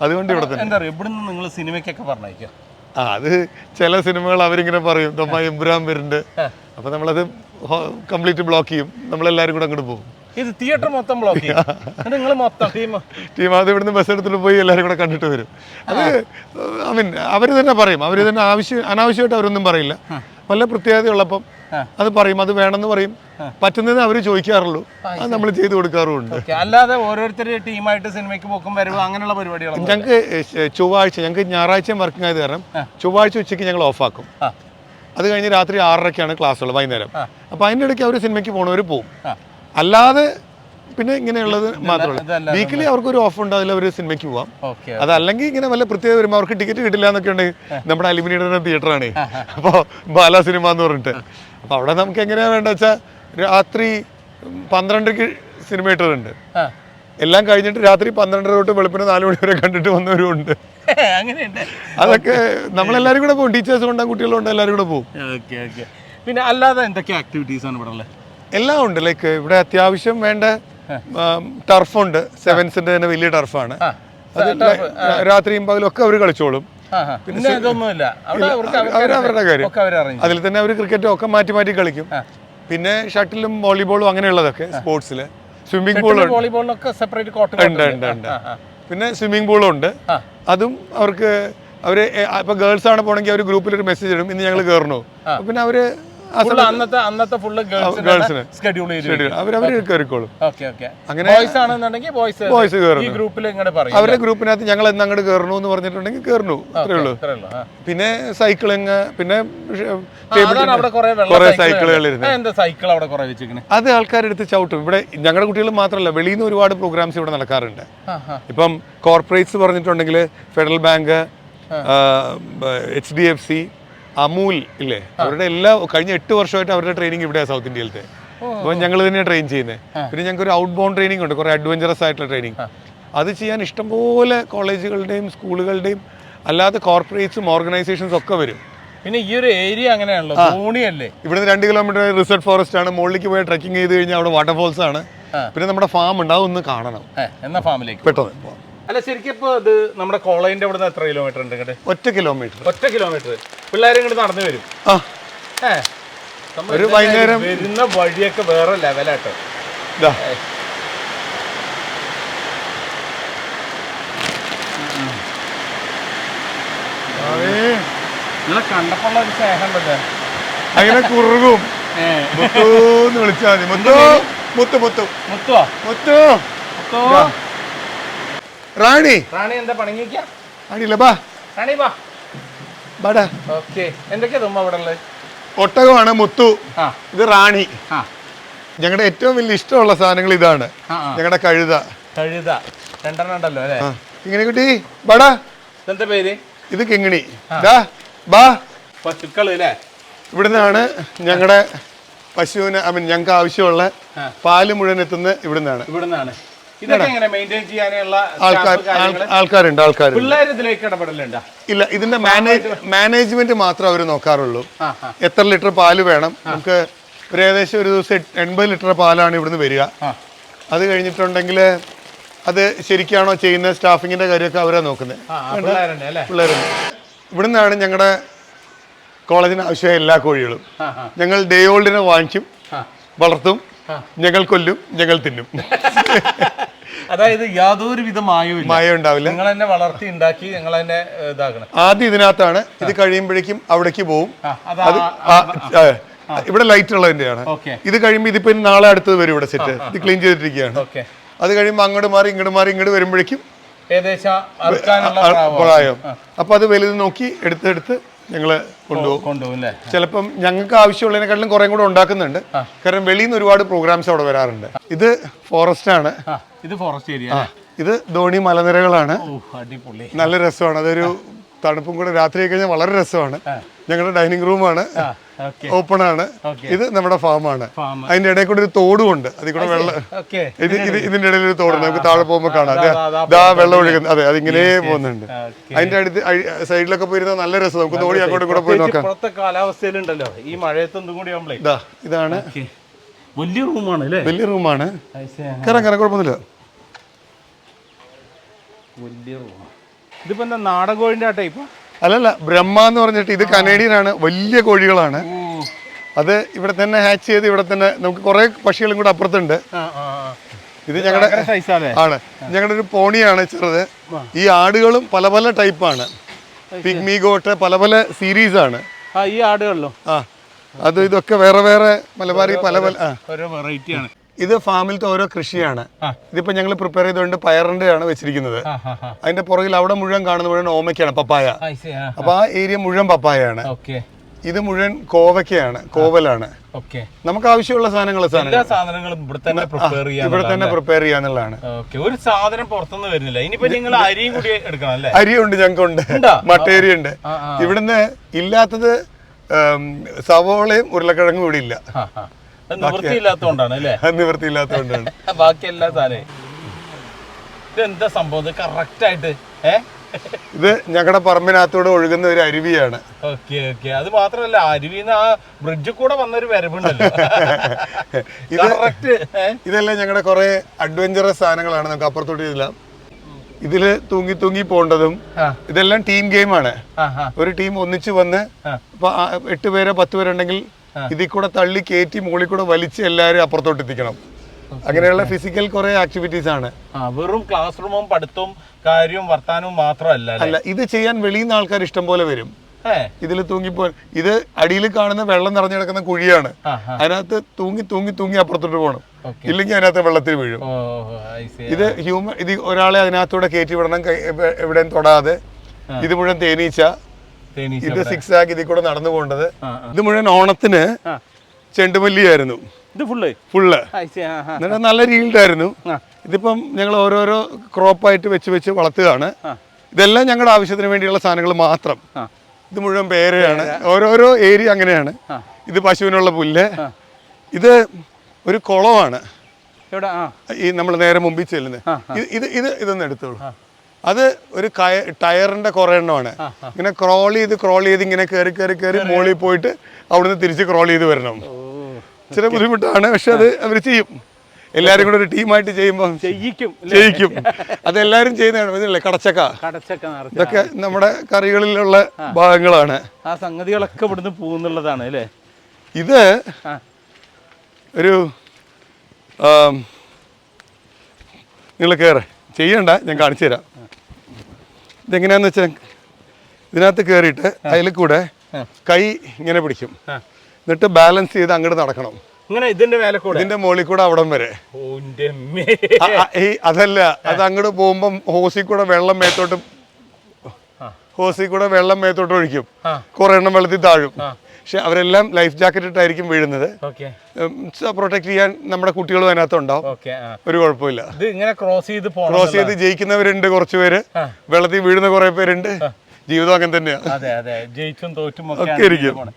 അതുകൊണ്ട് ഇവിടെ തന്നെ. എന്താ പറയുക ഇവിടുന്ന് നിങ്ങൾ സിനിമയ്ക്കൊക്കെ പറഞ്ഞേക്കോ ആ അത് ചില സിനിമകൾ അവരിങ്ങനെ പറയും തൊമ്മ എമ്പുരാൻ വരുന്നുണ്ട്. അപ്പൊ നമ്മളത് കംപ്ലീറ്റ് ബ്ലോക്ക് ചെയ്യും. നമ്മളെല്ലാരും കൂടെ അങ്ങോട്ട് പോകും. ഇത് തിയേറ്റർ മൊത്തം ബ്ലോക്ക് ചെയ്യും. നിങ്ങൾ മൊത്തം ടീം ടീം അത് ഇവിടുന്ന് ബസ് എടുത്തിട്ട് പോയി എല്ലാവരും കൂടെ കണ്ടിട്ട് വരും. അത് ഐ മീൻ അവർ തന്നെ പറയും. അവർ തന്നെ ആവശ്യം അനാവശ്യമായിട്ട് അവരൊന്നും പറയില്ല. വല്ല പ്രത്യേകത ഉള്ളപ്പം അത് പറയും അത് വേണമെന്ന് പറയും. പറ്റുന്നത് അവർ ചോദിക്കാറുള്ളൂ. അത് നമ്മൾ ചെയ്തു കൊടുക്കാറുമുണ്ട്. അല്ലാതെ ഓരോരുത്തരുടെ ടീമായിട്ട് സിനിമയ്ക്ക് പോക്കും വരവ് അങ്ങനെയുള്ള പരിപാടികൾ ഞങ്ങൾക്ക് ചൊവ്വാഴ്ച ഞങ്ങൾക്ക് ഞായറാഴ്ചയും വർക്കിംഗ് ആയത് കാരണം ചൊവ്വാഴ്ച ഉച്ചയ്ക്ക് ഞങ്ങൾ ഓഫാക്കും അത് കഴിഞ്ഞ് രാത്രി ആറരയ്ക്കാണ് ക്ലാസ്സുള്ളത് വൈകുന്നേരം. അപ്പോൾ അതിന്റെ ഇടയ്ക്ക് അവർ സിനിമയ്ക്ക് പോകണവർ പോകും അല്ലാതെ പിന്നെ ഇങ്ങനെയുള്ളത് മാത്രമല്ല. വീക്കിലി അവർക്ക് ഒരു ഓഫ് ഉണ്ട് അതിൽ അവർ സിനിമയ്ക്ക് പോവാം. അതല്ലെങ്കിൽ ഇങ്ങനെ വല്ല പ്രത്യേക വരുമ്പോൾ അവർക്ക് ടിക്കറ്റ് കിട്ടില്ല എന്നൊക്കെ ഉണ്ട് നമ്മുടെ അലുമിനിയുടെ തിയേറ്ററാണ് അപ്പോൾ ബാല സിനിമ എന്ന് പറഞ്ഞിട്ട്. അപ്പോൾ അവിടെ നമുക്ക് എങ്ങനെയാണ് വേണ്ടത് വെച്ചാൽ രാത്രി പന്ത്രണ്ടരയ്ക്ക് സിനിമ ഉണ്ട്. എല്ലാം കഴിഞ്ഞിട്ട് രാത്രി പന്ത്രണ്ടര തൊട്ട് വെളുപ്പിന് നാല് മണി വരെ കണ്ടിട്ട് വന്നവരും ഉണ്ട്. അങ്ങനെയുണ്ട്. അതൊക്കെ നമ്മളെല്ലാവരും കൂടെ പോകും ടീച്ചേഴ്സ് കൊണ്ടാ കുട്ടികളുണ്ട് എല്ലാവരും കൂടെ പോകും പിന്നെ അല്ലാതെ എന്തൊക്കെ ആക്ടിവിറ്റീസ് ആണ് ഇവിടെ ഉള്ളത് എല്ലാം ഉണ്ട്. ലൈക്ക് ഇവിടെ അത്യാവശ്യം വേണ്ട ടർഫുണ്ട് സെവൻസിന്റെ തന്നെ വലിയ ടർഫാണ് അത് രാത്രിയും പകലും ഒക്കെ അവർ കളിച്ചോളും. പിന്നെ ഇതൊന്നുമില്ല. കാര്യം. അതിൽ തന്നെ അവർ ക്രിക്കറ്റും ഒക്കെ മാറ്റി മാറ്റി കളിക്കും. പിന്നെ ഷട്ടിലും വോളിബോളും അങ്ങനെയുള്ളതൊക്കെ സ്പോർട്സിൽ സ്വിമ്മിംഗ് വോളിബോളിനൊക്കെ സെപ്പറേറ്റ് കോർട്ട് ഉണ്ട് ഉണ്ട് ഉണ്ട്. പിന്നെ സ്വിമ്മിംഗ് പൂളും ഉണ്ട്. അതും അവർക്ക് അവർ ഇപ്പൊ ഗേൾസ് ആണ് പോണെങ്കിൽ അവർ ഗ്രൂപ്പിൽ ഒരു മെസ്സേജ് ഇടും. ഇന്ന് ഞങ്ങൾ കയറണു പിന്നെ അവർ അന്നത്തെ അന്നത്തെ ഫുള്ള് ഗേൾസിന്. ഷെഡ്യൂൾ അവർ കയറിക്കോളും അങ്ങനെ ബോയ്സ് ആണെന്നുണ്ടെങ്കിൽ ബോയ്സ് ബോയ്സ് ഗ്രൂപ്പിൽ ഇങ്ങോട്ട് പറയും അവരുടെ ഗ്രൂപ്പിനകത്ത് ഞങ്ങൾ എന്ന് അങ്ങോട്ട് കയറണു എന്ന് പറഞ്ഞിട്ടുണ്ടെങ്കിൽ കയറണു അത്രേ ഉള്ളൂ. പിന്നെ സൈക്കിളിങ് പിന്നെ അവിടെ കുറെ സൈക്കിളുകൾ. ഇരുന്ന് അത് ആൾക്കാരെടുത്ത് ചവിട്ടും. ഇവിടെ ഞങ്ങളുടെ കുട്ടികൾ മാത്രമല്ല വെളിയിൽ നിന്ന് ഒരുപാട് പ്രോഗ്രാംസ് ഇവിടെ നടക്കാറുണ്ട്. ഇപ്പം കോർപ്പറേറ്റ്സ് പറഞ്ഞിട്ടുണ്ടെങ്കിൽ Federal Bank H D F C Amul ഇല്ലേ? അവരുടെ എല്ലാ കഴിഞ്ഞ എട്ട് വർഷമായിട്ട് അവരുടെ ട്രെയിനിങ് ഇവിടെ സൗത്ത് ഇന്ത്യയിലത്തെ അപ്പോൾ ഞങ്ങൾ തന്നെയാണ് ട്രെയിൻ ചെയ്യുന്നത് പിന്നെ ഞങ്ങൾക്ക് ഒരു ഔട്ട് ബൗണ്ട് ട്രെയിനിങ് ഉണ്ട് കുറേ അഡ്വഞ്ചറസ് ആയിട്ടുള്ള ട്രെയിനിങ് അത് ചെയ്യാൻ ഇഷ്ടംപോലെ കോളേജുകളുടെയും സ്കൂളുകളുടെയും അല്ലാതെ കോർപ്പറേറ്റ്സും ഓർഗനൈസേഷൻസ് ഒക്കെ വരും. പിന്നെ ഈ ഒരു ഏരിയ അങ്ങനെയാണല്ലോ ഇവിടുന്ന് രണ്ട് കിലോമീറ്റർ റിസർട്ട് ഫോറസ്റ്റ് ആണ് മുകളിലേക്ക് പോയി ട്രക്കിംഗ് ചെയ്ത് കഴിഞ്ഞാൽ അവിടെ വാട്ടർഫോൾസ് ആണ്. പിന്നെ നമ്മുടെ ഫാം ഉണ്ട് അതൊന്ന് കാണണം. എന്ന ഫാമിലേക്ക് പെട്ടെന്ന്. അല്ല ശരിക്കും ഇപ്പൊ ഇത് നമ്മുടെ കോളേജിന്റെ അവിടെ നിന്ന് എത്ര കിലോമീറ്റർ ഉണ്ട് ഇങ്ങോട്ട് ഒറ്റ കിലോമീറ്റർ ഒറ്റ കിലോമീറ്റർ പിള്ളേർ ഇങ്ങോട്ട് നടന്നു വരും. ആ. ഒരു വൈകുന്നേരം- വരുന്ന വഴിയൊക്കെ വേറെ ലെവലാട്ടോ ഇതാ നിങ്ങളെ കണ്ടപ്പോൾ ഒരു സ്നേഹം ഉണ്ടല്ലേ. അങ്ങനെ കുറുകും. വിളിച്ചാൽ മതി. മുത്തു മുത്തു മുത്തു. മുത്തുവോ? മുത്തു. മുത്തോ? റാണി. റാണി എന്താ പണങ്ങിക്കാ റാണിയില്ല ബാ. റാണി ബാ. ബാടാ. ഓക്കെ. എന്തൊക്കെയാ തുമ്മ അവിടെ ഉള്ളത്? ഒട്ടകമാണ് മുത്തു. ഇത് റാണി. ഞങ്ങളുടെ ഏറ്റവും വലിയ ഇഷ്ടമുള്ള സാധനങ്ങൾ ഇതാണ്. ഞങ്ങളുടെ കഴുത. കഴുത. രണ്ടെണ്ണം ഉണ്ടല്ലോ അല്ലേ? ഇങ്ങനെ കുട്ടി ബാടാ. എന്താ പേര്? ഇത് കിങ്ങിണി. ബാ. പശുക്കൾ അല്ലേ? ഇവിടുന്നാണ് ഞങ്ങളുടെ പശുവിന് ഐ മീൻ ഞങ്ങൾക്ക് ആവശ്യമുള്ള. പാൽ മുഴുവൻ എത്തുന്നത് ഇവിടുന്നാണ്. ഇവിടുന്നാണ്. ആൾക്കാർ ആൾക്കാരുണ്ട് ആൾക്കാരുണ്ട്. പിള്ളേർ ഇല്ല ഇതിന്റെ മാനേജ്മെന്റ് മാത്രം അവർ നോക്കാറുള്ളൂ. എത്ര ലിറ്റർ പാൽ വേണം? നമുക്ക് ഒരു ഏകദേശം ഒരു ദിവസം എൺപത് ലിറ്റർ പാലാണ് ഇവിടുന്ന് വരിക. അത് കഴിഞ്ഞിട്ടുണ്ടെങ്കിൽ അത് ശരിക്കാണോ ചെയ്യുന്ന സ്റ്റാഫിങ്ങിന്റെ കാര്യമൊക്കെ അവരാ നോക്കുന്നത്. പിള്ളേരുണ്ട് പിള്ളേരുണ്ട്. ഇവിടുന്നാണ് ഞങ്ങളുടെ കോളേജിന് ആവശ്യമായ എല്ലാ കോഴികളും. ഞങ്ങൾ ഡേ ഓൾഡിനെ വാങ്ങിക്കും വളർത്തും. ഞങ്ങൾ കൊല്ലും ഞങ്ങൾ തിന്നും. അതായത് യാതൊരു വിധ മായവും മായ ഉണ്ടാവില്ല. നിങ്ങൾ തന്നെ വളർത്തി ഉണ്ടാക്കി നിങ്ങൾ തന്നെ ഇതാക്കണം. ആദ്യം ഇതിനകത്താണ് ഇത് കഴിയുമ്പോഴേക്കും അവിടേക്ക് പോവും. അത് ഇവിടെ ലൈറ്റ് ഉള്ളതിന്റെയാണ് ഇത് കഴിയുമ്പോൾ ഇതിപ്പോ നാളെ അടുത്തത് വരും ഇവിടെ സെറ്റ്. ഇത് ക്ലീൻ ചെയ്തിട്ടിരിക്കുകയാണ്. അത് കഴിയുമ്പോൾ അങ്ങോട്ട് മാറി ഇങ്ങോട്ട് മാറി ഇങ്ങോട്ട് വരുമ്പോഴേക്കും ഏകദേശം പ്രായം. അപ്പൊ അത് വലുത് നോക്കി എടുത്തെടുത്ത് ഞങ്ങൾ കൊണ്ടുപോകും. കൊണ്ടുപോകും അല്ലേ ചിലപ്പം ഞങ്ങൾക്ക് ആവശ്യമുള്ളതിനെക്കാട്ടിലും കുറേ കൂടെ ഉണ്ടാക്കുന്നുണ്ട്. കാരണം വെളിയിൽ നിന്ന് ഒരുപാട് പ്രോഗ്രാംസ് അവിടെ വരാറുണ്ട്. ഇത് ഫോറസ്റ്റ് ആണ്. ഇത് ഫോറസ്റ്റ് ഏരിയ ഇത് ധോണി മലനിരകളാണ്. അടിപൊളി. നല്ല രസമാണ്. അതൊരു തണുപ്പും കൂടെ രാത്രി കഴിഞ്ഞാൽ വളരെ രസമാണ്. ഞങ്ങളുടെ ഡൈനിങ് റൂമാണ് ഓപ്പൺ ആണ്. ഇത് നമ്മുടെ ഫാമാണ് ആണ്. അതിന്റെ ഇടയിൽ കൂടെ ഒരു തോടും ഉണ്ട് അതിൽ കൂടെ വെള്ളം ഇത് ഇത് ഇതിന്റെ ഇടയിൽ ഒരു തോടുണ്ട്. നമുക്ക് താഴെ പോകുമ്പോൾ കാണാം. ഇതാ വെള്ളം ഒഴുകുന്നത് അതെ അതിങ്ങനെ പോകുന്നുണ്ട്. അതിന്റെ അടുത്ത് സൈഡിലൊക്കെ പോയിരുന്ന നല്ല രസം. നമുക്ക് തോടി അങ്ങോട്ട് കൂടെ പോയി നോക്കാം. കാലാവസ്ഥയിലുണ്ടല്ലോ. ഈ മഴയത്തൊന്നും കൂടി ഇതാണ്. വലിയ റൂമാണ് അല്ലേ? വലിയ റൂമാണ്. I see. കയറാം കയറാം കുഴപ്പമൊന്നുമില്ല. വലിയ റൂമാണ്. ഇതിപ്പോ എന്താ നാടകോഴിന്റെ ആ ടൈപ്പ് അല്ലല്ല ബ്രഹ്മ എന്ന് പറഞ്ഞിട്ട് ഇത് കനേഡിയൻ ആണ് വലിയ കോഴികളാണ്. അത് ഇവിടെ തന്നെ ഹാച്ച് ചെയ്ത് ഇവിടെ തന്നെ നമുക്ക് കുറെ പക്ഷികളും കൂടെ അപ്പുറത്തുണ്ട്. ഇത് ഞങ്ങളുടെ ആണ്. ഞങ്ങളുടെ ഒരു പോണിയാണ് ചെറുത്. ഈ ആടുകളും പല പല ടൈപ്പാണ് പിഗ്മി ഗോട്ട് പല പല സീരീസ് ആണ്. ആ ഈ ആടുകളിലോ. ആ. അത് ഇതൊക്കെ വേറെ വേറെ മലബാറി പല പല വെറൈറ്റിയാണ് ഓരോ ഇത് ഫാമിലത്തെ ഓരോ കൃഷിയാണ്. ഇതിപ്പോ ഞങ്ങൾ പ്രിപ്പയർ ചെയ്തുകൊണ്ട് പയറിന്റെ ആണ് വെച്ചിരിക്കുന്നത് അതിന്റെ പുറകിൽ അവിടെ മുഴുവൻ കാണുന്ന മുഴുവൻ ഓമയ്ക്കാണ് പപ്പായ. അപ്പൊ ആ ഏരിയ മുഴുവൻ പപ്പായയാണ്. ഇത് മുഴുവൻ കോവയ്ക്കയാണ് കോവലാണ്. നമുക്ക് ആവശ്യമുള്ള സാധനങ്ങൾ സാധനങ്ങളും. ഇവിടെ തന്നെ പ്രിപ്പയർ ഇവിടെ തന്നെ പ്രിപ്പയർ ചെയ്യാന്നുള്ളതാണ്. ഒരു സാധനം പുറത്തുനിന്ന് വരുന്നില്ല. ഇനിയിപ്പോ നിങ്ങൾ അരിയും കൂടി എടുക്കണം അല്ലേ? അരിയുണ്ട് ഞങ്ങൾക്കുണ്ട്? മട്ടേരി ഉണ്ട്. ഇവിടുന്ന് ഇല്ലാത്തത് സവോളയും ഉരുളക്കിഴങ്ങും ഇവിടെ ഇല്ല. നിവൃത്തിയില്ലാത്തോണ്ടാണ് അല്ലേ? നിവൃത്തിയില്ലാത്തോണ്ടാണ് ബാക്കി എല്ലാ സാധനം ഇതെന്താ സംഭവം? കറക്റ്റ് ആയിട്ട് ഏ? ഇത് ഞങ്ങളുടെ പറമ്പിനകത്തൂടെ ഒഴുകുന്ന ഒരു അരുവിയാണ്. Okay okay. അത് മാത്രമല്ല അരുവിന്ന് ആ ബ്രിഡ്ജിൽ കൂടെ വന്നൊരു വരവുണ്ടല്ലോ. ഇത് ഇതെല്ലാം ഞങ്ങളുടെ കുറെ അഡ്വഞ്ചറസ് സാധനങ്ങളാണ്. നമുക്ക് അപ്പുറത്തോട്ട് ചെയ്തില്ല ഇതിൽ തൂങ്ങി തൂങ്ങി പോണ്ടതും ഇതെല്ലാം ടീം ഗെയിമാണ് ഒരു ടീം ഒന്നിച്ചു വന്ന് എട്ട് പേരോ പത്ത് പേരുണ്ടെങ്കിൽ ഇതിൽ കൂടെ തള്ളി കയറ്റി മുകളിൽ കൂടെ വലിച്ച് എല്ലാവരും അപ്പുറത്തോട്ട് എത്തിക്കണം. അങ്ങനെയുള്ള ഫിസിക്കൽ കുറെ ആക്ടിവിറ്റീസ് ആണ്. വെറും ക്ലാസ് റൂമും പഠിത്തവും കാര്യവും വർത്താനവും മാത്രമല്ല അല്ല? ഇത് ചെയ്യാൻ വെളിയിൽ നിന്ന് ആൾക്കാർ ഇഷ്ടം പോലെ വരും. ഇതിൽ തൂങ്ങിപ്പോ ഇത് അടിയിൽ കാണുന്ന വെള്ളം നിറഞ്ഞു കിടക്കുന്ന കുഴിയാണ്. അതിനകത്ത് തൂങ്ങി തൂങ്ങി തൂങ്ങി അപ്പുറത്തോട്ട് പോകണം. ഇല്ലെങ്കിൽ അതിനകത്ത് വെള്ളത്തിൽ വീഴും. ഇത് ഹ്യൂമൻ ഇത് ഒരാളെ അതിനകത്തൂടെ കയറ്റി വിടണം എവിടെയും തൊടാതെ. ഇത് മുഴുവൻ തേനീച്ച. ഇത് സിക്സ് ആക്കി ഇതിൽ കൂടെ നടന്നു പോകേണ്ടത്. ഇത് മുഴുവൻ ഓണത്തിന് ചെണ്ടുമല്ലിയായിരുന്നു. ഇത് ഫുള്ള് ഫുള്ള് എന്നിട്ട് നല്ല രീതിയിലായിരുന്നു ഇതിപ്പം ഞങ്ങൾ ഓരോരോ ക്രോപ്പായിട്ട് വെച്ച് വെച്ച് വളർത്തുകയാണ്. ഇതെല്ലാം ഞങ്ങളുടെ ആവശ്യത്തിന് വേണ്ടിയുള്ള സാധനങ്ങൾ മാത്രം. ഇത് മുഴുവൻ പേരയാണ്. ഓരോരോ ഏരിയ അങ്ങനെയാണ്. ഇത് പശുവിനുള്ള പുല്ല്. ഇത് ഒരു കുളമാണ്. ഈ നമ്മൾ നേരെ മുമ്പിൽ ചെല്ലുന്നത്. ഇത് ഇത് ഇത് ഇതൊന്ന് എടുത്തോളൂ. അത് ഒരു ടയറിന്റെ കുറെ എണ്ണമാണ്. ഇങ്ങനെ ക്രോൾ ചെയ്ത് ക്രോൾ ചെയ്ത് ഇങ്ങനെ കയറി കയറി കയറി മുകളിൽ പോയിട്ട് അവിടുന്ന് തിരിച്ച് ക്രോൾ ചെയ്ത് വരണം. ചില ബുദ്ധിമുട്ടാണ് പക്ഷെ അത് അവർ ചെയ്യും. എല്ലാരും കൂടെ ഒരു ടീമായിട്ട് ചെയ്യുമ്പോൾ ചെയ്യിക്കും അതെല്ലാരും ചെയ്യിക്കും. അതെല്ലാവരും ചെയ്യുന്നതാണ് ഇതില്ലേ? കടച്ചക്ക. ഇതൊക്കെ നമ്മുടെ കറികളിലുള്ള ഭാഗങ്ങളാണ്. ആ സംഗതികളൊക്കെ ഇവിടുന്ന് പോകുന്നുള്ളതാണ് അല്ലേ? ഇത് ഒരു നിങ്ങൾ കയറ് ചെയ്യണ്ട ഞാൻ കാണിച്ചു തരാം. ഇതെങ്ങനെയാന്ന് വെച്ചാൽ ഇതിനകത്ത് കയറിയിട്ട് അതിൽ കൂടെ കൈ ഇങ്ങനെ പിടിക്കും. എന്നിട്ട് ബാലൻസ് ചെയ്ത് അങ്ങോട്ട് നടക്കണം. ഇങ്ങനെ ഇതിന്റെ മേലെ കൂടെ? ഇതിന്റെ മുകളിൽ കൂടെ അവിടം വരെ. അതല്ല അത് അങ്ങോട്ട് പോകുമ്പം ഹോസിൽ കൂടെ വെള്ളം മേത്തോട്ട് ഹോസിൽ കൂടെ വെള്ളം മേത്തോട്ട് ഒഴിക്കും. കുറെ എണ്ണം വെള്ളത്തിൽ താഴും. പക്ഷെ അവരെല്ലാം ലൈഫ് ജാക്കറ്റ് ഇട്ടായിരിക്കും വീഴുന്നത്. പ്രൊട്ടക്ട് ചെയ്യാൻ നമ്മുടെ കുട്ടികളും അതിനകത്തുണ്ടാവും. ഒരു കുഴപ്പമില്ല. ക്രോസ് ചെയ്ത് ക്രോസ് ചെയ്ത് ജയിക്കുന്നവരുണ്ട് കുറച്ച് പേര്. വെള്ളത്തിൽ വീഴുന്ന കുറെ പേരുണ്ട്. ജീവിതം അങ്ങനെ തന്നെയാണ് ജയിച്ചും തോറ്റും ഒക്കെ ഒക്കെ ഇരിക്കും.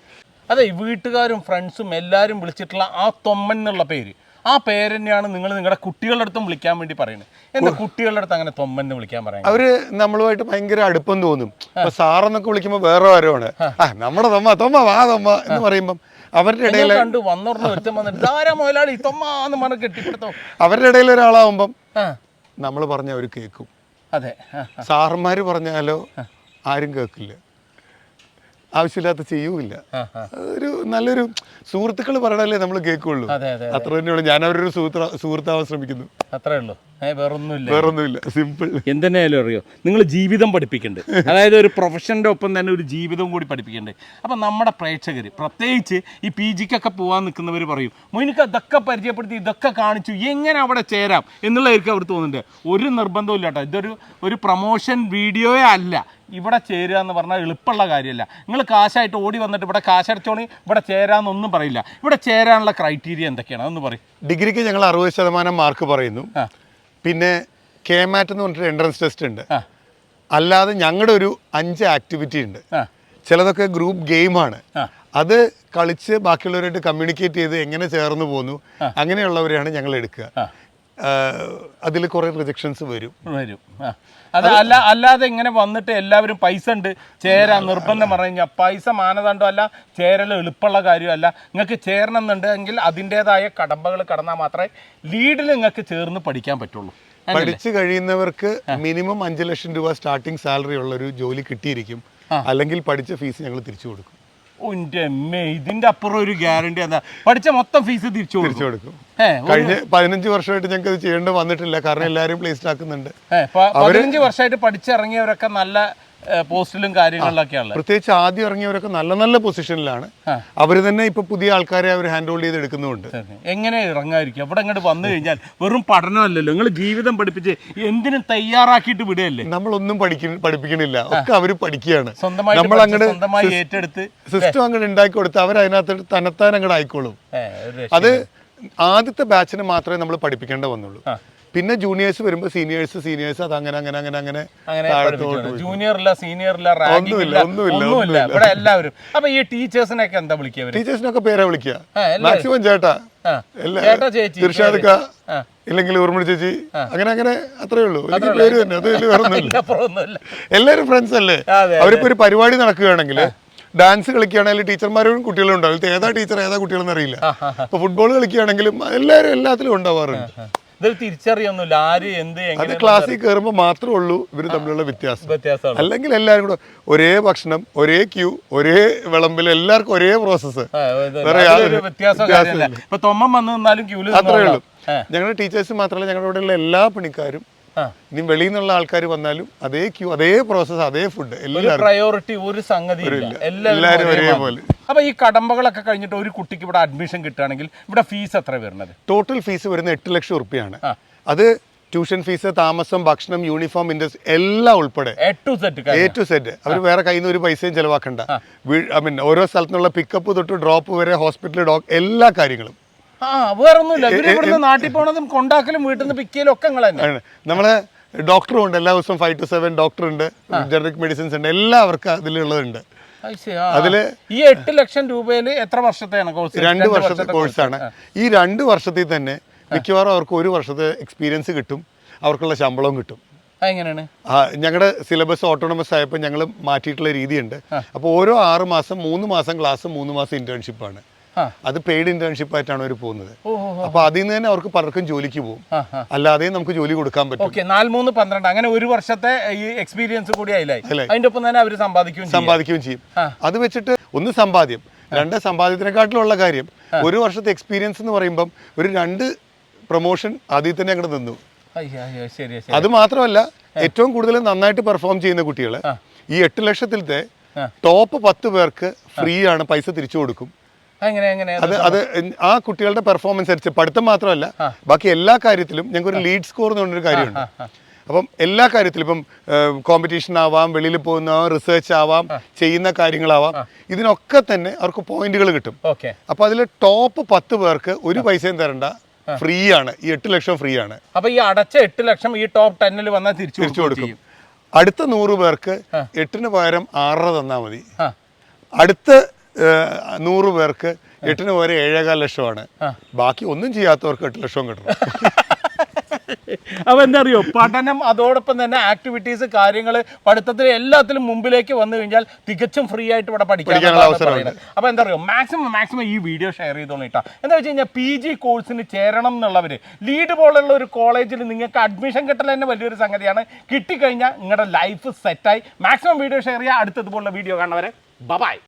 അതെ വീട്ടുകാരും ഫ്രണ്ട്സും എല്ലാരും വിളിച്ചിട്ടുള്ള ആ തൊമ്മൻ എന്നുള്ള പേര്. ആ പേര് തന്നെയാണ് നിങ്ങൾ നിങ്ങളുടെ കുട്ടികളുടെ അടുത്തും വിളിക്കാൻ വേണ്ടി പറയുന്നത്. എന്താ കുട്ടികളുടെ അടുത്ത് അങ്ങനെ തൊമ്മൻ എന്ന് വിളിക്കാൻ പറയാം അവർ നമ്മളുമായിട്ട് ഭയങ്കര അടുപ്പം തോന്നും. ഇപ്പൊ സാറെന്നൊക്കെ വിളിക്കുമ്പോ വേറെ ആരോണ് ആ. നമ്മുടെ തൊമ്മ തൊമ്മ വാ തൊമ്മ എന്ന് പറയുമ്പം അവരുടെ ഇടയിൽ കണ്ടു വന്നോർന്ന് ഒരുത്തം വന്നിട്ട് ധാരാ മുതലാളി? തൊമ്മ എന്ന് പറഞ്ഞ് കെട്ടിപ്പിടുത്തോ? അവരുടെ ഇടയിൽ ഒരാളാവുമ്പം നമ്മൾ പറഞ്ഞ അവർ കേക്കും. അതെ. സാറന്മാര് പറഞ്ഞാലോ ആരും കേൾക്കില്ല ആവശ്യമില്ലാത്ത ചെയ്യൂല്ല. ആ. നല്ലൊരു സുഹൃത്തുക്കൾ പറയണല്ലേ നമ്മൾ കേൾക്കുള്ളൂ അതെ അതെ അത്ര തന്നെയുള്ളൂ. ഞാൻ അവരൊരു സുഹൃത്ത സുഹൃത്താവാൻ ശ്രമിക്കുന്നു. അത്രേ ഉള്ളൂ. വേറൊന്നുമില്ല. വേറൊന്നുമില്ല. സിമ്പിൾ എന്തെന്നായാലും അറിയോ? നിങ്ങൾ ജീവിതം പഠിപ്പിക്കുന്നുണ്ട് അതായത് ഒരു പ്രൊഫഷന്റെ ഒപ്പം തന്നെ ഒരു ജീവിതവും കൂടി പഠിപ്പിക്കുന്നുണ്ട് അപ്പം നമ്മുടെ പ്രേക്ഷകർ പ്രത്യേകിച്ച് ഈ പി ജിക്കൊക്കെ പോകാൻ നിൽക്കുന്നവർ പറയും മൊയിനിക്ക് അതൊക്കെ പരിചയപ്പെടുത്തി ഇതൊക്കെ കാണിച്ചു എങ്ങനെ അവിടെ ചേരാം? എന്നുള്ളതായിരിക്കും അവർ തോന്നുന്നുണ്ട്. ഒരു നിർബന്ധവും ഇല്ല കേട്ടോ ഇതൊരു ഒരു പ്രൊമോഷൻ വീഡിയോയേ അല്ല. ഇവിടെ ചേരുക എന്ന് പറഞ്ഞാൽ എളുപ്പമുള്ള കാര്യമല്ല. നിങ്ങൾ കാശായിട്ട് ഓടി വന്നിട്ട് ഇവിടെ കാശടച്ചോണി ഇവിടെ ചേരാന്നൊന്നും പറയില്ല. ഇവിടെ ചേരാനുള്ള ക്രൈറ്റീരിയ എന്തൊക്കെയാണ്? അതൊന്ന് പറയും. ഡിഗ്രിക്ക് ഞങ്ങൾ അറുപത് ശതമാനം മാർക്ക് പറയുന്നു. പിന്നെ കെ മാറ്റ് എന്ന് പറഞ്ഞിട്ട് എൻട്രൻസ് ടെസ്റ്റ് ഉണ്ട്. അല്ലാതെ ഞങ്ങളുടെ ഒരു അഞ്ച് ആക്ടിവിറ്റി ഉണ്ട്. ചിലതൊക്കെ ഗ്രൂപ്പ് ഗെയിമാണ് അത് കളിച്ച് ബാക്കിയുള്ളവരായിട്ട് കമ്മ്യൂണിക്കേറ്റ് ചെയ്ത് എങ്ങനെ ചേർന്ന് പോന്നു അങ്ങനെയുള്ളവരെയാണ് ഞങ്ങൾ എടുക്കുക. അതിൽ കുറേ റിജക്ഷൻസ് വരും. വരും. അത് അല്ല അല്ലാതെ ഇങ്ങനെ വന്നിട്ട് എല്ലാവരും പൈസ ഉണ്ട്. ചേരാൻ നിർബന്ധം പറഞ്ഞു കഴിഞ്ഞാൽ പൈസ മാനദണ്ഡം അല്ല ചേരൽ എളുപ്പമുള്ള കാര്യമല്ല. നിങ്ങൾക്ക് ചേരണം എന്നുണ്ടെങ്കിൽ അതിന്റെതായ കടമ്പകൾ കടന്നാൽ മാത്രമേ ലീഡിൽ നിങ്ങൾക്ക് ചേർന്ന് പഠിക്കാൻ പറ്റുള്ളൂ. പഠിച്ചു കഴിയുന്നവർക്ക് മിനിമം അഞ്ച് ലക്ഷം രൂപ സ്റ്റാർട്ടിംഗ് സാലറി ഉള്ള ഒരു ജോലി കിട്ടിയിരിക്കും. അല്ലെങ്കിൽ പഠിച്ച ഫീസ് ഞങ്ങൾ തിരിച്ചു കൊടുക്കും. ഇതിന്റെ അപ്പുറം ഒരു ഗ്യാരണ്ടി എന്താ? പഠിച്ച മൊത്തം ഫീസ് തിരിച്ചു തിരിച്ചു കൊടുക്കും. കഴിഞ്ഞ പതിനഞ്ച് വർഷമായിട്ട് ഞങ്ങൾക്ക് ഇത് ചെയ്യേണ്ടി വന്നിട്ടില്ല. കാരണം എല്ലാരും പ്ലേസ്ഡ് ആക്കുന്നുണ്ട്. പതിനഞ്ച് വർഷമായിട്ട് പഠിച്ചിറങ്ങിയവരൊക്കെ നല്ല പോസ്റ്റിലും കാര്യങ്ങളിലൊക്കെയാണ് പ്രത്യേകിച്ച് ആദ്യം ഇറങ്ങിയവരൊക്കെ നല്ല നല്ല പൊസിഷനിലാണ്. അവർ തന്നെ ഇപ്പൊ പുതിയ ആൾക്കാരെ അവർ ഹാൻഡ് ഹോൾഡ് ചെയ്ത് എടുക്കുന്നുണ്ട് എങ്ങനെ ഇറങ്ങായിരിക്കും? അവിടെ ഇങ്ങോട്ട് വന്നു കഴിഞ്ഞാൽ വെറും പഠനമല്ലല്ലോ. നിങ്ങൾ ജീവിതം പഠിപ്പിച്ച് എന്തിനും തയ്യാറാക്കിയിട്ട് വിടുകയല്ലേ? നമ്മളൊന്നും പഠിക്ക പഠിപ്പിക്കണില്ല. ഒക്കെ അവർ പഠിക്കുകയാണ്. നമ്മൾ അങ്ങോട്ട് സ്വന്തമായി ഏറ്റെടുത്ത് സിസ്റ്റം അങ്ങോട്ട് ഉണ്ടാക്കി കൊടുത്ത് അവർ അതിനകത്ത് തന്നെത്താൻ അങ്ങോട്ട് ആയിക്കോളും. അത് ആദ്യത്തെ ബാച്ചിന് മാത്രമേ നമ്മൾ പഠിപ്പിക്കേണ്ട വന്നുള്ളൂ. പിന്നെ ജൂനിയേഴ്സ് വരുമ്പോൾ സീനിയേഴ്സ് സീനിയേഴ്സ് അത് അങ്ങനെ അങ്ങനെ അങ്ങനെ അങ്ങനെ ഇല്ല റാങ്കിങ് ഒന്നുമില്ല, ഒന്നുമില്ല, ഇവിടെ എല്ലാവരും. അപ്പൊ ഈ ടീച്ചേഴ്സിനൊക്കെ എന്താ വിളിക്കുക ടീച്ചേഴ്സിനൊക്കെ പേരെ വിളിക്കുക. മാക്സിമം ചേട്ടാ. ആ. ഇല്ലെങ്കിൽ ഊർമിള ചേച്ചി. അങ്ങനെ അങ്ങനെ അത്രേ ഉള്ളൂ. എനിക്ക് പേര് തന്നെ അത് വലിയ വേറെ ഒന്നുമില്ല എല്ലാവരും ഫ്രണ്ട്സ് അല്ലേ? അവരിപ്പോ ഒരു പരിപാടി നടക്കുകയാണെങ്കിൽ ഡാൻസ് കളിക്കുകയാണെങ്കിൽ ടീച്ചർമാരും കുട്ടികളും ഉണ്ടാവും ഏതാ ടീച്ചർ ഏതാ കുട്ടികളെന്ന് അറിയില്ല. ഇപ്പൊ ഫുട്ബോൾ കളിക്കുകയാണെങ്കിലും എല്ലാവരും എല്ലാത്തിലും ഉണ്ടാവാറുണ്ട്. ഇത് തിരിച്ചറിയൊന്നുമില്ല. ആര് എന്ത് അത് ക്ലാസ്സിൽ കയറുമ്പോൾ മാത്രമേ ഉള്ളൂ ഇവർ തമ്മിലുള്ള വ്യത്യാസം. വ്യത്യാസമാണ് അല്ലെങ്കിൽ എല്ലാവരും കൂടെ ഒരേ ഭക്ഷണം ഒരേ ക്യൂ ഒരേ വിളമ്പിൽ എല്ലാവർക്കും ഒരേ പ്രോസസ്സ് വേറെ യാതൊരു വ്യത്യാസം കാര്യമില്ല. ഇപ്പൊ തൊമ്മൻ വന്നു നിന്നാലും ക്യൂൽ അത്രേ ഉള്ളൂ. ഞങ്ങളുടെ ടീച്ചേഴ്സ് മാത്രമല്ല ഞങ്ങളുടെ ഇവിടെയുള്ള എല്ലാ പണിക്കാരും. ഇനി വെളിയിൽ നിന്നുള്ള ആൾക്കാർ വന്നാലും അതേ ക്യൂ അതേ പ്രോസസ് അതേ ഫുഡ് എല്ലാവരും പ്രയോറിറ്റി ഒരു സംഗതി എല്ലാവരും ഒരേപോലെ. അപ്പൊ ഈ കടമ്പകളൊക്കെ കഴിഞ്ഞിട്ട് ഒരു കുട്ടിക്ക് ഇവിടെ അഡ്മിഷൻ കിട്ടുകയാണെങ്കിൽ ഇവിടെ ഫീസ് എത്ര വരുന്നത്? ടോട്ടൽ ഫീസ് വരുന്നത് എട്ട് ലക്ഷം റുപ്യാണ് അത് ട്യൂഷൻ ഫീസ് താമസം ഭക്ഷണം യൂണിഫോം ഇൻഡസ്ട്രി എല്ലാം ഉൾപ്പെടെ. A to Z A to Z അവർ വേറെ കയ്യിൽ നിന്ന് ഒരു പൈസയും ചെലവാക്കണ്ട. ഐ മീൻ ഓരോ സ്ഥലത്തുനിന്നുള്ള പിക്കപ്പ് തൊട്ട് ഡ്രോപ്പ് വരെ ഹോസ്പിറ്റൽ ഡോക് എല്ലാ കാര്യങ്ങളും. ആ വേറൊന്നുമില്ല. ഇവർ ഇവിടുന്ന് നാട്ടിൽ പോണതും കൊണ്ടാക്കലും വീട്ടിൽ നിന്ന് പിക്കലും ഒക്കെ നിങ്ങൾ തന്നെ ആണ്. നമ്മളെ ഡോക്ടറും ഉണ്ട്. എല്ലാ ദിവസവും ഫൈവ് ടു സെവൻ ഡോക്ടർ ഉണ്ട്. ജനറിക് മെഡിസിൻസ് ഉണ്ട്. എല്ലാവർക്കും അതിലുള്ളതുണ്ട് അത് ശരി, ആ. അതിൽ ഈ എട്ട് ലക്ഷം രൂപയിൽ എത്ര വർഷത്തെയാണ് കോഴ്സ് രണ്ട് വർഷത്തെ കോഴ്സാണ് ഈ രണ്ട് വർഷത്തിൽ തന്നെ മിക്കവാറും അവർക്ക് ഒരു വർഷത്തെ എക്സ്പീരിയൻസ് കിട്ടും. അവർക്കുള്ള ശമ്പളവും കിട്ടും. എങ്ങനെയാണ്? ഞങ്ങളുടെ സിലബസ് ഓട്ടോണമസ് ആയപ്പോൾ ഞങ്ങൾ മാറ്റിയിട്ടുള്ള രീതിയുണ്ട്. അപ്പോൾ ഓരോ ആറ് മാസം മൂന്ന് മാസം ക്ലാസ് മൂന്ന് മാസം ഇന്റേൺഷിപ്പാണ്. അത് പെയ്ഡ് ഇന്റേൺഷിപ്പ് ആയിട്ടാണ് അവർ പോകുന്നത്. അപ്പോൾ അതിൽ നിന്ന് തന്നെ അവർക്ക് പലർക്കും ജോലിക്ക് പോകും. അല്ലാതെയും നമുക്ക് ജോലി കൊടുക്കാൻ പറ്റും. നാലുമൂന്ന് നാല് മൂന്ന് പന്ത്രണ്ട് അങ്ങനെ ഒരു വർഷത്തെ ഈ എക്സ്പീരിയൻസ് കൂടി. അതിന്റെ ഒപ്പം തന്നെ അവർ സമ്പാദിക്കും. സമ്പാദിക്കുകയും ചെയ്യും. അത് വെച്ചിട്ട് ഒന്ന് സമ്പാദ്യം. രണ്ട് സമ്പാദ്യത്തിനെക്കാട്ടിലുള്ള കാര്യം. ഒരു വർഷത്തെ എക്സ്പീരിയൻസ് എന്ന് പറയുമ്പം ഒരു രണ്ട് പ്രൊമോഷൻ ആദ്യം തന്നെ അങ്ങോട്ട് നിന്നു. അത് മാത്രമല്ല ഏറ്റവും കൂടുതൽ നന്നായിട്ട് പെർഫോം ചെയ്യുന്ന കുട്ടികൾ ഈ എട്ട് ലക്ഷത്തിലത്തെ ടോപ്പ് പത്ത് പേർക്ക് ഫ്രീ ആണ് പൈസ തിരിച്ചു കൊടുക്കും. അത് അത് ആ കുട്ടികളുടെ പെർഫോമൻസ് അനുസരിച്ച് പഠിത്തം മാത്രമല്ല ബാക്കി എല്ലാ കാര്യത്തിലും ഞങ്ങൾക്ക് ഒരു ലീഡ് സ്കോർ എന്ന് പറഞ്ഞൊരു കാര്യമുണ്ട്. അപ്പം എല്ലാ കാര്യത്തിലും ഇപ്പം കോമ്പറ്റീഷൻ ആവാം വെളിയിൽ പോകുന്ന റിസർച്ച് ആവാം ചെയ്യുന്ന കാര്യങ്ങളാവാം ഇതിനൊക്കെ തന്നെ അവർക്ക് പോയിന്റുകൾ കിട്ടും. അപ്പൊ അതിൽ ടോപ്പ് പത്ത് പേർക്ക് ഒരു പൈസയും തരണ്ട ഫ്രീ ആണ് ഈ എട്ട് ലക്ഷം ഫ്രീ ആണ് അപ്പൊ ഈ അടച്ച എട്ട് ലക്ഷം ഈ ടോപ്പ് ടെന്നിൽ വന്നാൽ തിരിച്ചു തിരിച്ചു കൊടുക്കും. അടുത്ത നൂറ് പേർക്ക് എട്ടിന് പകരം ആറര തന്നാൽ മതി. അടുത്ത നൂറ് പേർക്ക് എട്ടിന് പോരെ ഏഴേകാൽ ലക്ഷമാണ്. ബാക്കി ഒന്നും ചെയ്യാത്തവർക്ക് എട്ട് ലക്ഷം കിട്ടണം. അപ്പൊ എന്താ അറിയോ പഠനം അതോടൊപ്പം തന്നെ ആക്ടിവിറ്റീസ് കാര്യങ്ങൾ പഠിത്തത്തിൽ എല്ലാത്തിലും മുമ്പിലേക്ക് വന്നു കഴിഞ്ഞാൽ തികച്ചും ഫ്രീ ആയിട്ട് ഇവിടെ പഠിക്കാനുള്ള അവസരമാണ്. അവസരമുണ്ട്. അപ്പൊ എന്താ അറിയോ മാക്സിമം മാക്സിമം ഈ വീഡിയോ ഷെയർ ചെയ്തോളൂ കേട്ടോ എന്താ വെച്ച് കഴിഞ്ഞാൽ പി ജി കോഴ്സിന് ചേരണം എന്നുള്ളവർ ലീഡ് പോലുള്ള ഒരു കോളേജിൽ നിങ്ങൾക്ക് അഡ്മിഷൻ കിട്ടൽ തന്നെ വലിയൊരു സംഗതിയാണ്. കിട്ടിക്കഴിഞ്ഞാൽ നിങ്ങളുടെ ലൈഫ് സെറ്റായി മാക്സിമം വീഡിയോ ഷെയർ ചെയ്യുക അടുത്തതുപോലുള്ള വീഡിയോ കാണുന്നവരെ ബബായ്